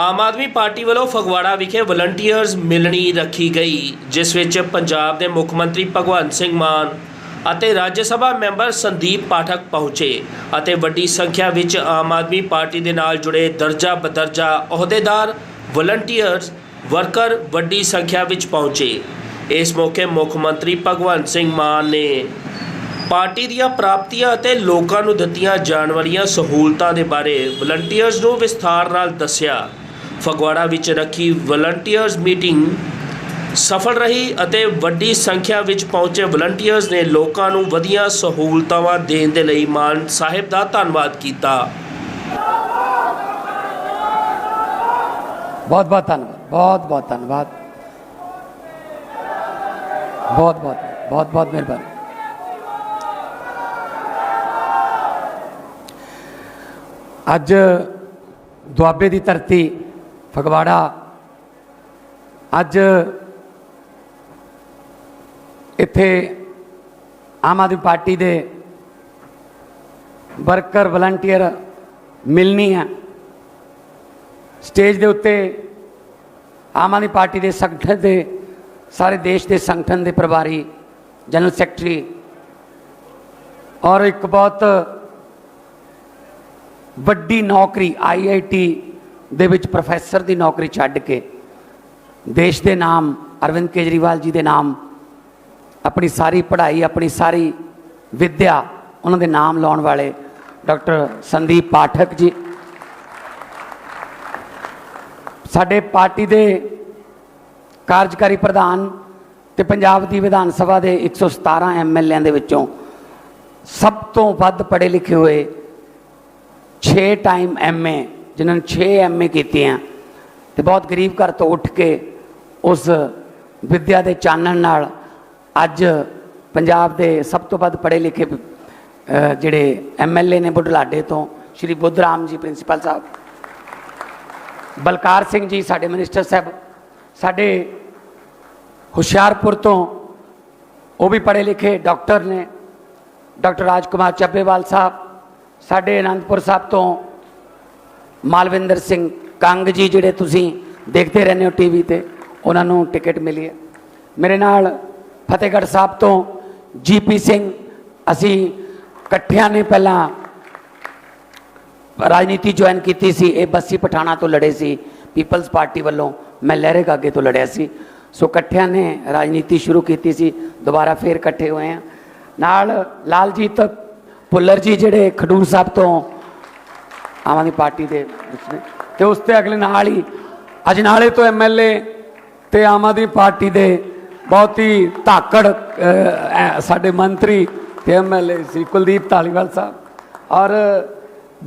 ਆਮ Aadmi party ਵੱਲੋਂ ਫਗਵਾੜਾ ਵਿਖੇ volunteers ਮਿਲਣੀ ਰੱਖੀ ਗਈ, ਜਿਸ ਵਿੱਚ ਪੰਜਾਬ ਦੇ ਮੁੱਖ ਮੰਤਰੀ ਭਗਵੰਤ ਸਿੰਘ ਮਾਨ ਅਤੇ ਰਾਜ ਸਭਾ ਮੈਂਬਰ ਸੰਦੀਪ ਪਾਠਕ ਪਹੁੰਚੇ ਅਤੇ ਵੱਡੀ ਸੰਖਿਆ ਵਿੱਚ ਆਮ ਆਦਮੀ ਪਾਰਟੀ ਦੇ ਨਾਲ ਜੁੜੇ ਦਰਜਾ ਬਦਰਜਾ ਅਹੁਦੇਦਾਰ, ਵਲੰਟੀਅਰਸ, ਵਰਕਰ ਵੱਡੀ ਸੰਖਿਆ ਵਿੱਚ ਪਹੁੰਚੇ। ਇਸ ਮੌਕੇ ਮੁੱਖ ਮੰਤਰੀ ਭਗਵੰਤ ਸਿੰਘ ਮਾਨ ਨੇ ਪਾਰਟੀ ਦੀਆਂ ਪ੍ਰਾਪਤੀਆਂ ਅਤੇ ਲੋਕਾਂ ਨੂੰ ਦਿੱਤੀਆਂ ਜਾਣ ਵਾਲੀਆਂ ਸਹੂਲਤਾਂ ਦੇ ਬਾਰੇ ਵਲੰਟੀਅਰਸ ਨੂੰ ਵਿਸਥਾਰ ਨਾਲ ਦੱਸਿਆ। ਫਗਵਾੜਾ ਵਿੱਚ ਰੱਖੀ ਵਲੰਟੀਅਰਸ ਮੀਟਿੰਗ ਸਫਲ ਰਹੀ ਅਤੇ ਵੱਡੀ ਸੰਖਿਆ ਵਿੱਚ ਪਹੁੰਚੇ ਵਲੰਟੀਅਰਸ ਨੇ ਲੋਕਾਂ ਨੂੰ ਵਧੀਆ ਸਹੂਲਤਾਂ ਦੇਣ ਦੇ ਲਈ ਮਾਨ ਸਾਹਿਬ ਦਾ ਧੰਨਵਾਦ ਕੀਤਾ। ਬਹੁਤ ਬਹੁਤ ਧੰਨਵਾਦ, ਬਹੁਤ ਬਹੁਤ ਧੰਨਵਾਦ। ਬਹੁਤ ਬਹੁਤ ਬਹੁਤ ਬਹੁਤ ਮਿਹਰਬਾਨੀ। ਅੱਜ ਦੁਆਬੇ ਦੀ ਧਰਤੀ ਫਗਵਾੜਾ। ਅੱਜ ਇੱਥੇ ਆਮ ਆਦਮੀ ਪਾਰਟੀ ਦੇ ਵਰਕਰ, ਵਲੰਟੀਅਰ ਮਿਲਣੀ ਹੈ। ਸਟੇਜ ਦੇ ਉੱਤੇ ਆਮ ਆਦਮੀ ਪਾਰਟੀ ਦੇ ਸੰਗਠਨ ਦੇ, ਸਾਰੇ ਦੇਸ਼ ਦੇ ਸੰਗਠਨ ਦੇ ਪ੍ਰਭਾਰੀ, ਜਨਰਲ ਸੈਕਟਰੀ ਔਰ ਇੱਕ ਬਹੁਤ ਵੱਡੀ ਨੌਕਰੀ ਆਈਆਈਟੀ ਦੇ ਵਿੱਚ ਪ੍ਰੋਫੈਸਰ ਦੀ ਨੌਕਰੀ ਛੱਡ ਕੇ ਦੇਸ਼ ਦੇ ਨਾਮ, ਅਰਵਿੰਦ ਕੇਜਰੀਵਾਲ ਜੀ ਦੇ ਨਾਮ, ਆਪਣੀ ਸਾਰੀ ਪੜ੍ਹਾਈ, ਆਪਣੀ ਸਾਰੀ ਵਿੱਦਿਆ ਉਹਨਾਂ ਦੇ ਨਾਮ ਲਾਉਣ ਵਾਲੇ ਡਾਕਟਰ ਸੰਦੀਪ ਪਾਠਕ ਜੀ। ਸਾਡੇ ਪਾਰਟੀ ਦੇ ਕਾਰਜਕਾਰੀ ਪ੍ਰਧਾਨ ਤੇ ਪੰਜਾਬ ਦੀ ਵਿਧਾਨ ਸਭਾ ਦੇ 117 ਐਮਐਲਏਆਂ ਦੇ ਵਿੱਚੋਂ ਸਭ ਤੋਂ ਵੱਧ ਪੜ੍ਹੇ ਲਿਖੇ ਹੋਏ 6 ਟਾਈਮ ਐਮਏ ਜਿਨ੍ਹਾਂ ਨੇ 6 ਐਮਏ ਕੀਤੀਆਂ ਤੇ ਬਹੁਤ ਗਰੀਬ ਘਰ ਤੋਂ ਉੱਠ ਕੇ ਉਸ ਵਿੱਦਿਆ ਦੇ ਚਾਨਣ ਨਾਲ ਅੱਜ ਪੰਜਾਬ ਦੇ ਸਭ ਤੋਂ ਵੱਧ ਪੜ੍ਹੇ ਲਿਖੇ ਅਹ, ਜਿਹੜੇ ਐਮਐਲਏ ਨੇ ਬੁਢਲਾਡੇ ਤੋਂ ਸ਼੍ਰੀ ਬੁੱਧਰਾਮ ਜੀ ਪ੍ਰਿੰਸੀਪਲ ਸਾਹਿਬ। ਬਲਕਾਰ ਸਿੰਘ ਜੀ ਸਾਡੇ ਮਿਨਿਸਟਰ ਸਾਹਿਬ ਸਾਡੇ ਹੁਸ਼ਿਆਰਪੁਰ ਤੋਂ ਉਹ ਵੀ ਪੜ੍ਹੇ ਲਿਖੇ ਡਾਕਟਰ ਨੇ ਡਾਕਟਰ ਰਾਜਕੁਮਾਰ ਚੱਬੇਵਾਲ ਸਾਹਿਬ ਸਾਡੇ ਅਨੰਦਪੁਰ ਸਾਹਿਬ ਤੋਂ ਮਾਲਵਿੰਦਰ ਸਿੰਘ ਕੰਗ ਜੀ ਜਿਹੜੇ ਤੁਸੀਂ ਦੇਖਦੇ ਰਹਿੰਦੇ ਹੋ ਟੀਵੀ ਤੇ, ਉਹਨਾਂ ਨੂੰ ਟਿਕਟ ਮਿਲੀ ਹੈ। ਮੇਰੇ ਨਾਲ ਫਤਿਹਗੜ੍ਹ ਸਾਹਿਬ ਤੋਂ ਜੀਪੀ ਸਿੰਘ, ਅਸੀਂ ਇਕੱਠਿਆਂ ਨੇ ਪਹਿਲਾਂ ਰਾਜਨੀਤੀ ਜੁਆਇਨ ਕੀਤੀ ਸੀ, ਇਹ ਬੱਸੀ ਪਠਾਣਾ ਤੋਂ ਲੜੇ ਸੀ, ਪੀਪਲਜ਼ ਪਾਰਟੀ ਵੱਲੋਂ ਮੈਂ ਲਹਿਰੇ ਕਾਗੇ ਤੋਂ ਲੜਿਆ ਸੀ। ਸੋ ਇਕੱਠਿਆਂ ਨੇ ਰਾਜਨੀਤੀ ਸ਼ੁਰੂ ਕੀਤੀ ਸੀ, ਦੁਬਾਰਾ ਫੇਰ ਇਕੱਠੇ ਹੋਏ ਆ ਨਾਲ ਲਾਲਜੀਤ ਭੁੱਲਰ ਜੀ ਜਿਹੜੇ ਖਡੂਰ ਸਾਹਿਬ ਤੋਂ ਆਮ ਆਦਮੀ ਪਾਰਟੀ ਦੇ ਵਿੱਚ ਨੇ। ਤੇ ਉਸ ਤੇ ਅਗਲੇ ਨਾਲ ਹੀ ਅਜਨਾਲੇ ਤੋਂ ਐਮਐਲਏ ਤੇ ਆਮ ਆਦਮੀ ਪਾਰਟੀ ਦੇ ਬਹੁਤ ਹੀ ਧਾਕੜ ਅ, ਐ, ਸਾਡੇ ਮੰਤਰੀ ਤੇ ਐਮਐਲਏ ਸ੍ਰੀ ਕੁਲਦੀਪ ਧਾਲੀਵਾਲ ਸਾਹਿਬ ਔਰ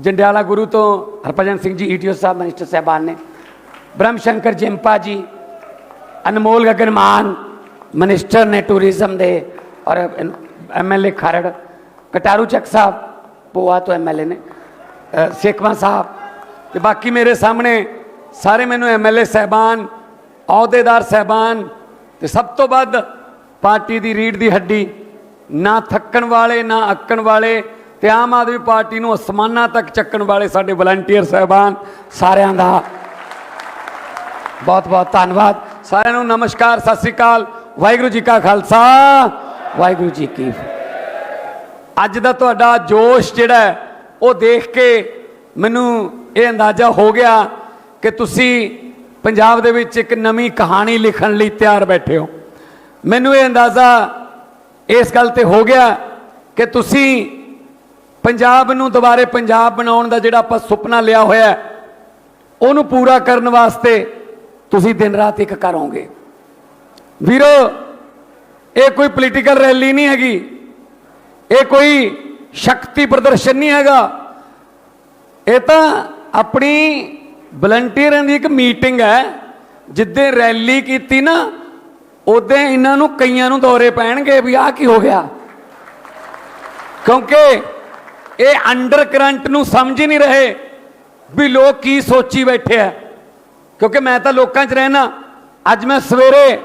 ਜੰਡਿਆਲਾ ਗੁਰੂ ਤੋਂ ਹਰਭਜਨ ਸਿੰਘ ਜੀ ਈਟੀਓ ਸਾਹਿਬ ਮਿਨਿਸਟਰ ਸਾਹਿਬਾਨ ਨੇ। ਬ੍ਰਹਮ ਸ਼ੰਕਰ ਜਿੰਪਾ ਜੀ ਅਨਮੋਲ ਗਗਨ ਮਾਨ ਮਿਨਿਸਟਰ ਨੇ ਟੂਰਿਜ਼ਮ ਦੇ ਔਰ ਐਮਐਲਏ ਖਰੜ ਕਟਾਰੂ ਚੱਕ ਸਾਹਿਬ ਪੋਆ ਤੋਂ ਐਮਐਲਏ ਨੇ। ਸੇਖਵਾਂ ਸਾਹਿਬ, ਤੇ ਬਾਕੀ ਮੇਰੇ ਸਾਹਮਣੇ ਸਾਰੇ ਮੈਨੂੰ ਐਮਐਲਏ ਸਹਿਬਾਨ, ਅਹੁਦੇਦਾਰ ਸਹਿਬਾਨ, ਤੇ ਸਭ ਤੋਂ ਵੱਧ ਪਾਰਟੀ ਦੀ ਰੀੜ ਦੀ ਹੱਡੀ, ਨਾ ਥੱਕਣ ਵਾਲੇ, ਨਾ ਅੱਕਣ ਵਾਲੇ, ਤੇ ਆਮ ਆਦਮੀ ਪਾਰਟੀ ਨੂੰ ਅਸਮਾਨਾਂ ਤੱਕ ਚੱਕਣ ਵਾਲੇ ਸਾਡੇ ਵਲੰਟੀਅਰ ਸਹਿਬਾਨ ਸਾਰਿਆਂ ਦਾ। ਬਹੁਤ ਬਹੁਤ ਧੰਨਵਾਦ। ਸਾਰਿਆਂ ਨੂੰ ਨਮਸਕਾਰ, ਸਤਿ ਸ੍ਰੀ ਅਕਾਲ। ਵਾਹਿਗੁਰੂ ਜੀ ਕਾ ਖਾਲਸਾ, ਵਾਹਿਗੁਰੂ ਜੀ ਕੀ ਫਤਿਹ। ਅੱਜ ਦਾ ਤੁਹਾਡਾ ਜੋਸ਼ ਜਿਹੜਾ ਉਹ ਦੇਖ ਕੇ ਮੈਨੂੰ ਇਹ ਅੰਦਾਜ਼ਾ ਹੋ ਗਿਆ ਕਿ ਤੁਸੀਂ ਪੰਜਾਬ ਦੇ ਵਿੱਚ ਇੱਕ ਨਵੀਂ ਕਹਾਣੀ ਲਿਖਣ ਲਈ ਤਿਆਰ ਬੈਠੇ ਹੋ। ਮੈਨੂੰ ਇਹ ਅੰਦਾਜ਼ਾ ਇਸ ਗੱਲ ਤੇ ਹੋ ਗਿਆ ਕਿ ਤੁਸੀਂ ਪੰਜਾਬ ਨੂੰ ਦੁਬਾਰੇ ਪੰਜਾਬ ਬਣਾਉਣ ਦਾ ਜਿਹੜਾ ਆਪਾਂ ਸੁਪਨਾ ਲਿਆ ਹੋਇਆ ਉਹਨੂੰ ਪੂਰਾ ਕਰਨ ਵਾਸਤੇ ਤੁਸੀਂ ਦਿਨ ਰਾਤ ਇੱਕ ਕਰੋਗੇ ਵੀਰੋ, ਇਹ ਕੋਈ ਪੋਲੀਟੀਕਲ ਰੈਲੀ ਨਹੀਂ ਹੈਗੀ। ਇਹ ਕੋਈ ਸ਼ਕਤੀ ਪ੍ਰਦਰਸ਼ਨ ਨਹੀਂ ਹੈਗਾ। ਇਹ ਤਾਂ ਆਪਣੀ ਵਲੰਟੀਅਰਾਂ ਦੀ ਇੱਕ ਮੀਟਿੰਗ ਹੈ। ਜਿੱਦੇ ਰੈਲੀ ਕੀਤੀ ਨਾ ਉਦੋਂ ਇਹਨਾਂ ਨੂੰ ਕਈਆਂ ਨੂੰ ਦੌਰੇ ਪੈਣਗੇ ਵੀ ਆਹ ਕੀ ਹੋ ਗਿਆ। ਕਿਉਂਕਿ ਇਹ ਅੰਡਰ ਕਰੰਟ ਨੂੰ ਸਮਝ ਹੀ ਨਹੀਂ ਰਹੇ ਵੀ ਲੋਕ ਕੀ ਸੋਚੀ ਬੈਠੇ ਆ। ਕਿਉਂਕਿ ਮੈਂ ਤਾਂ ਲੋਕਾਂ 'ਚ ਰਹਿਣਾ ਅੱਜ ਮੈਂ ਸਵੇਰੇ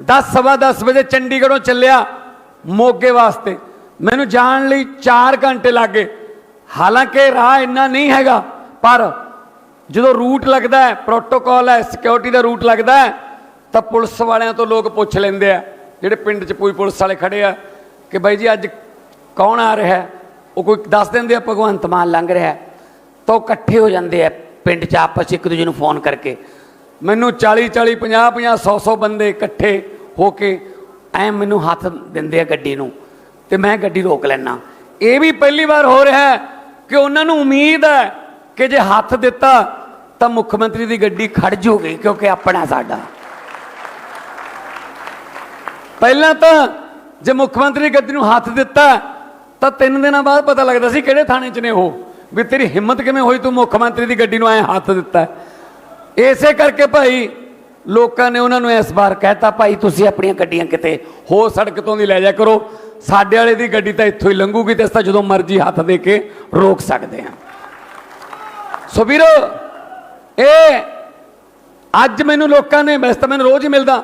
10 ਸਵਾ 10 ਵਜੇ ਚੰਡੀਗੜ੍ਹੋਂ ਚੱਲਿਆ ਮੋਗੇ ਵਾਸਤੇ। ਮੈਨੂੰ ਜਾਣ ਲਈ 4 ਘੰਟੇ ਲੱਗੇ। ਹਾਲਾਂਕਿ ਰਾਹ ਇੰਨਾ ਨਹੀਂ ਹੈਗਾ, ਪਰ ਜਦੋਂ ਰੂਟ ਲੱਗਦਾ ਹੈ ਪ੍ਰੋਟੋਕਾਲ ਹੈ ਸਿਕਿਉਰਿਟੀ ਦਾ ਰੂਟ ਲੱਗਦਾ ਹੈ, ਤਾਂ ਪੁਲਿਸ ਵਾਲਿਆਂ ਤੋਂ ਲੋਕ ਪੁੱਛ ਲੈਂਦੇ ਆ, ਜਿਹੜੇ ਪਿੰਡ 'ਚ ਕੋਈ ਪੁਲਿਸ ਵਾਲੇ ਖੜੇ ਆ, ਕਿ ਬਾਈ ਜੀ ਅੱਜ ਕੌਣ ਆ ਰਿਹਾ ਉਹ ਕੋਈ ਦੱਸ ਦਿੰਦੇ ਆ, ਭਗਵੰਤ ਮਾਨ ਲੰਘ ਰਿਹਾ ਤਾਂ ਉਹ ਇਕੱਠੇ ਹੋ ਜਾਂਦੇ ਆ ਪਿੰਡ 'ਚ ਆਪਸ ਇੱਕ ਦੂਜੇ ਨੂੰ ਫੋਨ ਕਰਕੇ। ਮੈਨੂੰ 40 40 50 50 100 100 ਬੰਦੇ ਇਕੱਠੇ ਹੋ ਕੇ ਐ ਮੈਨੂੰ ਹੱਥ ਦਿੰਦੇ ਆ ਗੱਡੀ ਨੂੰ। ਤੇ ਮੈਂ ਗੱਡੀ ਰੋਕ ਲੈਣਾ ਇਹ ਵੀ ਪਹਿਲੀ ਵਾਰ ਹੋ ਰਿਹਾ ਹੈ ਕਿ ਉਹਨਾਂ ਨੂੰ ਉਮੀਦ ਹੈ ਕਿ ਜੇ ਹੱਥ ਦਿੱਤਾ ਤਾਂ ਮੁੱਖ ਮੰਤਰੀ ਦੀ ਗੱਡੀ ਖੜ ਜੂਗੀ, ਕਿਉਂਕਿ ਆਪਣਾ ਸਾਡਾ। ਪਹਿਲਾਂ ਤਾਂ ਜੇ ਮੁੱਖ ਮੰਤਰੀ ਦੀ ਗੱਡੀ ਨੂੰ ਹੱਥ ਦਿੱਤਾ ਤਾਂ ਤਿੰਨ ਦਿਨਾਂ ਬਾਅਦ ਪਤਾ ਲੱਗਦਾ ਸੀ ਕਿਹੜੇ ਥਾਣੇ 'ਚ ਨੇ ਉਹ, ਵੀ ਤੇਰੀ ਹਿੰਮਤ ਕਿਵੇਂ ਹੋਈ ਤੂੰ ਮੁੱਖ ਮੰਤਰੀ ਦੀ ਗੱਡੀ ਨੂੰ ਐ ਹੱਥ ਦਿੱਤਾ। ਇਸੇ ਕਰਕੇ ਭਾਈ ਲੋਕਾਂ ਨੇ ਉਹਨਾਂ ਨੂੰ ਇਸ ਵਾਰ ਕਹਿਤਾ, ਭਾਈ ਤੁਸੀਂ ਆਪਣੀਆਂ ਗੱਡੀਆਂ ਕਿਤੇ ਹੋਰ ਸੜਕ ਤੋਂ ਦੀ ਲੈ ਜਾ ਕਰੋ ਸਾਡੇ ਵਾਲੇ ਦੀ ਗੱਡੀ ਤਾਂ ਇੱਥੋਂ ਹੀ ਲੰਘੂਗੀ ਤੇ ਅਸੀਂ ਜਦੋਂ ਮਰਜ਼ੀ ਹੱਥ ਦੇ ਕੇ ਰੋਕ ਸਕਦੇ ਹਾਂ। ਸੋ ਵੀਰੋ, ਇਹ ਅੱਜ ਮੈਨੂੰ ਲੋਕਾਂ ਨੇ, ਵੈਸੇ ਤਾਂ ਮੈਨੂੰ ਰੋਜ਼ ਹੀ ਮਿਲਦਾ,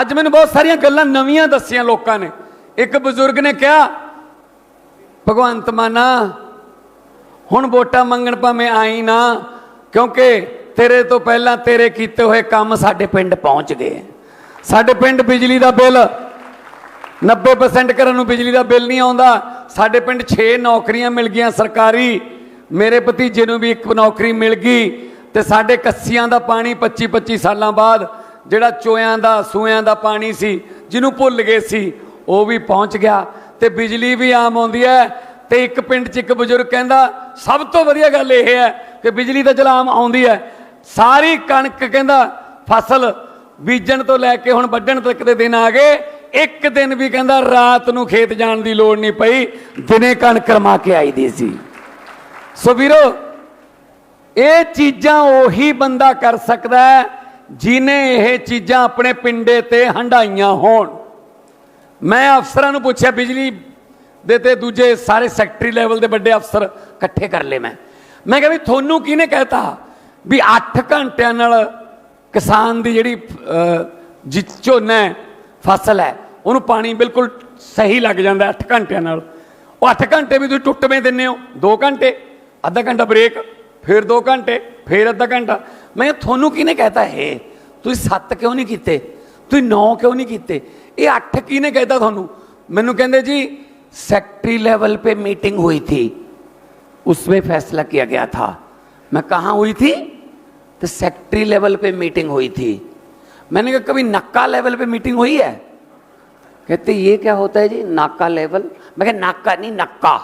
ਅੱਜ ਮੈਨੂੰ ਬਹੁਤ ਸਾਰੀਆਂ ਗੱਲਾਂ ਨਵੀਆਂ ਦੱਸੀਆਂ ਲੋਕਾਂ ਨੇ। ਇੱਕ ਬਜ਼ੁਰਗ ਨੇ ਕਿਹਾ, ਭਗਵੰਤ ਮਾਨਾ ਹੁਣ ਵੋਟਾਂ ਮੰਗਣ ਭਾਵੇਂ ਆਈ ਨਾ, ਕਿਉਂਕਿ ਤੇਰੇ ਤੋਂ ਪਹਿਲਾਂ ਤੇਰੇ ਕੀਤੇ ਹੋਏ ਕੰਮ ਸਾਡੇ ਪਿੰਡ ਪਹੁੰਚ ਗਏ। ਸਾਡੇ ਪਿੰਡ ਬਿਜਲੀ ਦਾ ਬਿੱਲ 90% ਕਰਨ ਨੂੰ ਬਿਜਲੀ ਦਾ ਬਿੱਲ ਨਹੀਂ ਆਉਂਦਾ। ਸਾਡੇ ਪਿੰਡ 6 ਨੌਕਰੀਆਂ ਮਿਲ ਗਈਆਂ ਸਰਕਾਰੀ। ਮੇਰੇ ਭਤੀਜੇ ਨੂੰ ਵੀ ਇੱਕ ਨੌਕਰੀ ਮਿਲ ਗਈ ਤੇ ਸਾਡੇ ਕੱਸੀਆਂ ਦਾ ਪਾਣੀ 25 25 ਸਾਲਾਂ ਬਾਅਦ ਜਿਹੜਾ ਚੋਇਆਂ ਦਾ, ਸੂਇਆਂ ਦਾ ਪਾਣੀ ਸੀ, ਜਿਹਨੂੰ ਭੁੱਲ ਗਏ ਸੀ, ਉਹ ਵੀ ਪਹੁੰਚ ਗਿਆ ਤੇ ਬਿਜਲੀ ਵੀ ਆਮ ਆਉਂਦੀ ਹੈ ਤੇ ਇੱਕ ਪਿੰਡ 'ਚ ਇੱਕ ਬਜ਼ੁਰਗ ਕਹਿੰਦਾ, ਸਭ ਤੋਂ ਵਧੀਆ ਗੱਲ ਇਹ ਹੈ ਕਿ ਬਿਜਲੀ ਤਾਂ ਚਲਾਮ ਆਉਂਦੀ ਹੈ। ਸਾਰੀ ਕਣਕ ਕਹਿੰਦਾ, ਫਸਲ ਬੀਜਣ ਤੋਂ ਲੈ ਕੇ ਹੁਣ ਵੱਢਣ ਤੱਕ ਦੇ ਦਿਨ ਆ ਗਏ। ਇੱਕ ਦਿਨ ਵੀ ਕਹਿੰਦਾ ਰਾਤ ਨੂੰ ਖੇਤ ਜਾਣ ਦੀ ਲੋੜ ਨਹੀਂ ਪਈ, ਦਿਨੇ ਕਣਕ ਰਮਾ ਕੇ ਆਈ ਦੀ ਸੀ। ਸੋ ਵੀਰੋ, ਇਹ ਚੀਜ਼ਾਂ ਉਹੀ ਬੰਦਾ ਕਰ ਸਕਦਾ ਹੈ ਜਿਨੇ ਇਹ ਚੀਜ਼ਾਂ ਆਪਣੇ ਪਿੰਡੇ ਤੇ ਹੰਡਾਈਆਂ ਹੋਣ। ਮੈਂ ਅਫਸਰਾਂ ਨੂੰ ਪੁੱਛਿਆ, ਬਿਜਲੀ ਦੇ ਤੇ ਦੂਜੇ ਸਾਰੇ ਸੈਕਟਰੀ ਲੈਵਲ ਦੇ ਵੱਡੇ ਅਫਸਰ ਇਕੱਠੇ ਕਰ ਲਏ ਮੈਂ। ਮੈਂ ਕਿਹਾ ਵੀ ਤੁਹਾਨੂੰ ਕਿਹਨੇ ਕਹਿਤਾ ਵੀ 8 ਘੰਟਿਆਂ ਨਾਲ ਕਿਸਾਨ ਦੀ ਜਿਹੜੀ ਝੋਨਾ ਫਸਲ ਹੈ ਉਹਨੂੰ ਪਾਣੀ ਬਿਲਕੁਲ ਸਹੀ ਲੱਗ ਜਾਂਦਾ 8 ਘੰਟਿਆਂ ਨਾਲ ਉਹ 8 ਘੰਟੇ ਵੀ ਤੁਸੀਂ ਟੁੱਟਵੇਂ ਦਿੰਦੇ ਹੋ 2 ਘੰਟੇ ਅੱਧਾ ਘੰਟਾ ਬ੍ਰੇਕ ਫਿਰ 2 ਘੰਟੇ ਫਿਰ ਅੱਧਾ ਘੰਟਾ ਮੈਂ ਕਿਹਾ, ਤੁਹਾਨੂੰ ਕਿਹਨੇ ਕਹਿਤਾ ਹੈ ਤੁਸੀਂ 7 ਕਿਉਂ ਨਹੀਂ ਕੀਤੇ ਤੁਸੀਂ 9 ਕਿਉਂ नहीं ਕੀਤੇ ਇਹ 8 ਕਿਹਨੇ ਕਹਿਤਾ ਤੁਹਾਨੂੰ ਮੈਨੂੰ ਕਹਿੰਦੇ ਜੀ सेक्रेटरी लेवल पे मीटिंग हुई थी उसमें फैसला किया गया था मैं कहाँ हुई थी तो सेक्रेटरी लेवल पे मीटिंग हुई थी मैंने कहा कभी नक्का लेवल पे मीटिंग हुई है कहते ये क्या होता है जी नाका लेवल मैं कहा नाका नहीं नक्का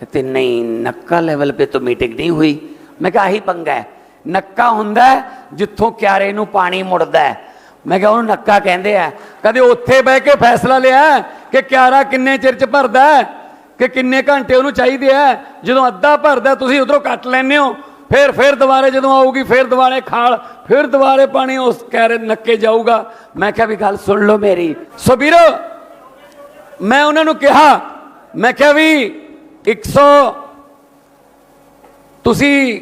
कहते नहीं नक्का लेवल पे तो मीटिंग नहीं हुई मैं कहा आही पंगा है ਨੱਕਾ ਹੁੰਦਾ ਹੈ ਜਿੱਥੋਂ ਕਿਆਰੇ ਨੂੰ ਪਾਣੀ ਮੁੜਦਾ ਹੈ ਮੈਂ ਕਿਹਾ ਉਹਨੂੰ ਨੱਕਾ ਕਹਿੰਦੇ ਆ ਕਦੇ ਉੱਥੇ ਬਹਿ ਕੇ ਫੈਸਲਾ ਲਿਆ ਕਿ ਕਿਆਰਾ ਕਿੰਨੇ ਚਿਰ ਚ ਭਰਦਾ ਹੈ ਕਿ ਕਿੰਨੇ ਘੰਟੇ ਉਹਨੂੰ ਚਾਹੀਦੇ ਆ ਜਦੋਂ ਅੱਧਾ ਭਰਦਾ ਤੁਸੀਂ ਉਧਰੋਂ ਕੱਟ ਲੈਂਦੇ ਹੋ ਫਿਰ ਫਿਰ ਦੁਬਾਰੇ ਜਦੋਂ ਆਊਗੀ, ਫਿਰ ਦੁਬਾਰੇ ਖਾਲ, ਫਿਰ ਦੁਬਾਰੇ ਪਾਣੀ ਉਸ ਕਿਆਰੇ ਨੱਕੇ ਜਾਊਗਾ। ਮੈਂ ਕਿਹਾ ਵੀ ਗੱਲ ਸੁਣ ਲਓ ਮੇਰੀ। ਸੋ ਵੀਰੋ, ਮੈਂ ਉਹਨਾਂ ਨੂੰ ਕਿਹਾ, ਮੈਂ ਕਿਹਾ ਵੀ 100 ਤੁਸੀਂ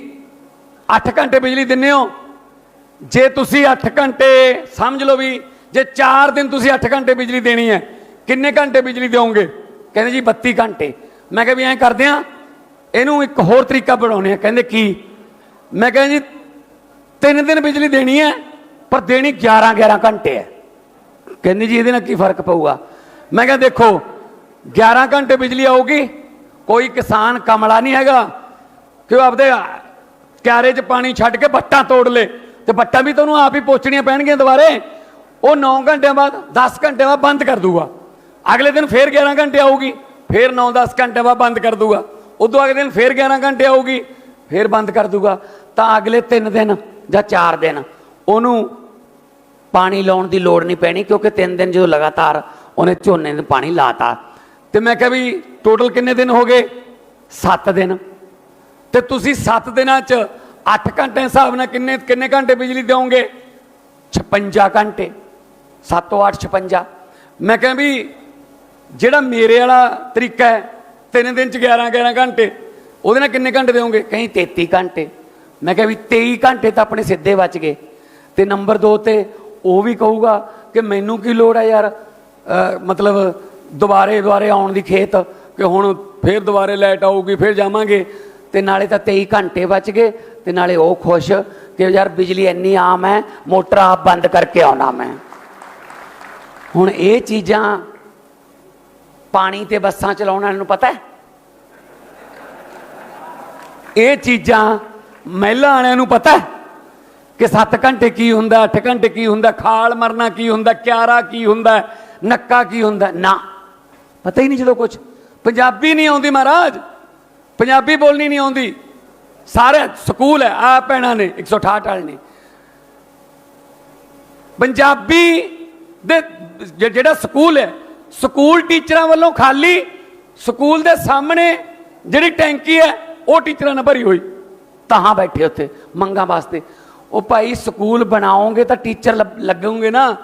8 ਘੰਟੇ ਬਿਜਲੀ ਦਿੰਦੇ ਹੋ। ਜੇ ਤੁਸੀਂ 8 ਘੰਟੇ, ਸਮਝ ਲਓ ਵੀ, ਜੇ 4 ਦਿਨ ਤੁਸੀਂ 8 ਘੰਟੇ ਬਿਜਲੀ ਦੇਣੀ ਹੈ, ਕਿੰਨੇ ਘੰਟੇ ਬਿਜਲੀ ਦਿਓਗੇ? ਕਹਿੰਦੇ ਜੀ 32 ਘੰਟੇ। ਮੈਂ ਕਿਹਾ ਵੀ ਐਂ ਕਰਦੇ ਆ ਇਹਨੂੰ ਇੱਕ ਹੋਰ ਤਰੀਕਾ ਬਣਾਉਣੇ ਆ ਕਹਿੰਦੇ ਕੀ? ਮੈਂ ਕਿਹਾ ਜੀ, ਤਿੰਨ ਦਿਨ ਬਿਜਲੀ ਦੇਣੀ ਹੈ, ਪਰ ਦੇਣੀ 11 11 ਘੰਟੇ ਹੈ। ਕਹਿੰਦੀ ਜੀ, ਇਹਦੇ ਨਾਲ ਕੀ ਫ਼ਰਕ ਪਊਗਾ? ਮੈਂ ਕਿਹਾ ਦੇਖੋ 11 ਘੰਟੇ ਬਿਜਲੀ ਆਊਗੀ, ਕੋਈ ਕਿਸਾਨ ਕਮਲਾ ਨਹੀਂ ਹੈਗਾ, ਕਿ ਉਹ ਆਪਦੇ ਕਿਆਰੇ 'ਚ ਪਾਣੀ ਛੱਡ ਕੇ ਬੱਟਾਂ ਤੋੜ ਲੇ, ਤੇ ਬੱਟਾਂ ਵੀ ਤੁਹਾਨੂੰ ਆਪ ਹੀ ਪੋਚਣੀਆਂ ਪੈਣਗੀਆਂ ਦੁਬਾਰੇ, ਉਹ 9 ਘੰਟਿਆਂ ਬਾਅਦ 10 ਘੰਟਿਆਂ ਬਾਅਦ ਬੰਦ ਕਰ ਦੂਗਾ। ਅਗਲੇ ਦਿਨ ਫੇਰ 11 ਘੰਟੇ ਆਊਗੀ, ਫੇਰ 9-10 ਘੰਟੇ ਬਾਅਦ ਬੰਦ ਕਰ ਦੂਗਾ। ਉਦੋਂ ਅਗਲੇ ਦਿਨ ਫੇਰ 11 ਘੰਟੇ ਆਊਗੀ, ਫੇਰ ਬੰਦ ਕਰ ਦੂਗਾ। ਤਾਂ ਅਗਲੇ 3 ਦਿਨ ਜਾਂ 4 ਦਿਨ ਉਹਨੂੰ ਪਾਣੀ ਲਾਉਣ ਦੀ ਲੋੜ ਨਹੀਂ ਪੈਣੀ, ਕਿਉਂਕਿ 3 ਦਿਨ ਜਦੋਂ ਲਗਾਤਾਰ ਉਹਨੇ ਝੋਨੇ ਨੂੰ ਪਾਣੀ ਲਾਤਾ। ਤੇ ਮੈਂ ਕਿਹਾ ਵੀ ਟੋਟਲ ਕਿੰਨੇ ਦਿਨ ਹੋ ਗਏ? 7 ਦਿਨ। ਤੇ ਤੁਸੀਂ 7 ਦਿਨਾਂ 'ਚ 8 ਘੰਟੇ ਦੇ ਹਿਸਾਬ ਨਾਲ ਕਿੰਨੇ ਕਿੰਨੇ ਘੰਟੇ ਬਿਜਲੀ ਦਿਓਗੇ? 56 ਘੰਟੇ। 7 ਤੋਂ 8 56 ਮੈਂ ਕਿਹਾ ਵੀ ਜਿਹੜਾ ਮੇਰੇ ਵਾਲਾ ਤਰੀਕਾ ਹੈ, ਤਿੰਨ ਦਿਨ 'ਚ 11 11 ਘੰਟੇ, ਉਹਦੇ ਨਾਲ ਕਿੰਨੇ ਘੰਟੇ ਦਿਓਗੇ? ਕਹੀਂ 33 ਘੰਟੇ। ਮੈਂ ਕਿਹਾ ਵੀ 23 ਘੰਟੇ ਤਾਂ ਆਪਣੇ ਸਿੱਧੇ ਬਚ ਗਏ। ਤੇ ਨੰਬਰ 2 ਤੇ ਉਹ ਵੀ ਕਹੂਗਾ ਕਿ ਮੈਨੂੰ ਕੀ ਲੋੜ ਹੈ ਯਾਰ ਮਤਲਬ ਦੁਬਾਰੇ ਦੁਬਾਰੇ ਆਉਣ ਦੀ ਖੇਤ ਕਿ ਹੁਣ ਫੇਰ ਦੁਬਾਰੇ ਲਾਈਟ ਆਊਗੀ, ਫੇਰ ਜਾਵਾਂਗੇ। ਤੇ ਨਾਲੇ ਤਾਂ 23 ਘੰਟੇ ਬਚ ਗਏ ਤੇ ਨਾਲੇ ਉਹ ਖੁਸ਼ ਕਿ ਯਾਰ ਬਿਜਲੀ ਇੰਨੀ ਆਮ ਹੈ, ਮੋਟਰ ਆਪ ਬੰਦ ਕਰਕੇ ਆਉਣਾ ਮੈਂ। ਹੁਣ ਇਹ ਚੀਜ਼ਾਂ ਪਾਣੀ ਤੇ ਬੱਸਾਂ ਚਲਾਉਣ ਵਾਲਿਆਂ ਨੂੰ ਪਤਾ ਹੈ? ਇਹ ਚੀਜ਼ਾਂ ਮਹਿਲਾ ਵਾਲਿਆਂ ਨੂੰ ਪਤਾ ਕਿ 7 ਘੰਟੇ ਕੀ ਹੁੰਦਾ 8 ਘੰਟੇ ਕੀ ਹੁੰਦਾ, ਖਾਲ ਮਰਨਾ ਕੀ ਹੁੰਦਾ, ਕਿਆਰਾ ਕੀ ਹੁੰਦਾ, ਨੱਕਾ ਕੀ ਹੁੰਦਾ? ਨਾ। ਪਤਾ ਹੀ ਨਹੀਂ ਜਦੋਂ ਕੁਝ ਪੰਜਾਬੀ ਨਹੀਂ ਆਉਂਦੀ ਮਹਾਰਾਜ। ਪੰਜਾਬੀ ਬੋਲਣੀ ਨਹੀਂ ਆਉਂਦੀ। ਸਾਰੇ ਸਕੂਲ ਹੈ ਆ ਭੈਣਾਂ ਨੇ 168 ਵਾਲੇ ਨੇ। ਪੰਜਾਬੀ ਦੇ ਜਿਹੜਾ ਸਕੂਲ ਹੈ, ਸਕੂਲ ਟੀਚਰਾਂ ਵੱਲੋਂ ਖਾਲੀ, ਸਕੂਲ ਦੇ ਸਾਹਮਣੇ ਜਿਹੜੀ ਟੈਂਕੀ ਹੈ, ਉਹ ਟੀਚਰਾਂ ਨਾਲ ਭਰੀ ਹੋਈ। ਤਾਂ ਬੈਠੇ ਉੱਥੇ, ਮੰਗਾਂ ਵਾਸਤੇ। ਉਹ ਭਾਈ, ਸਕੂਲ ਬਣਾਓਗੇ ਤਾਂ ਟੀਚਰ ਲੱਗ- ਲੱਗੋਗੇ ਨਾ।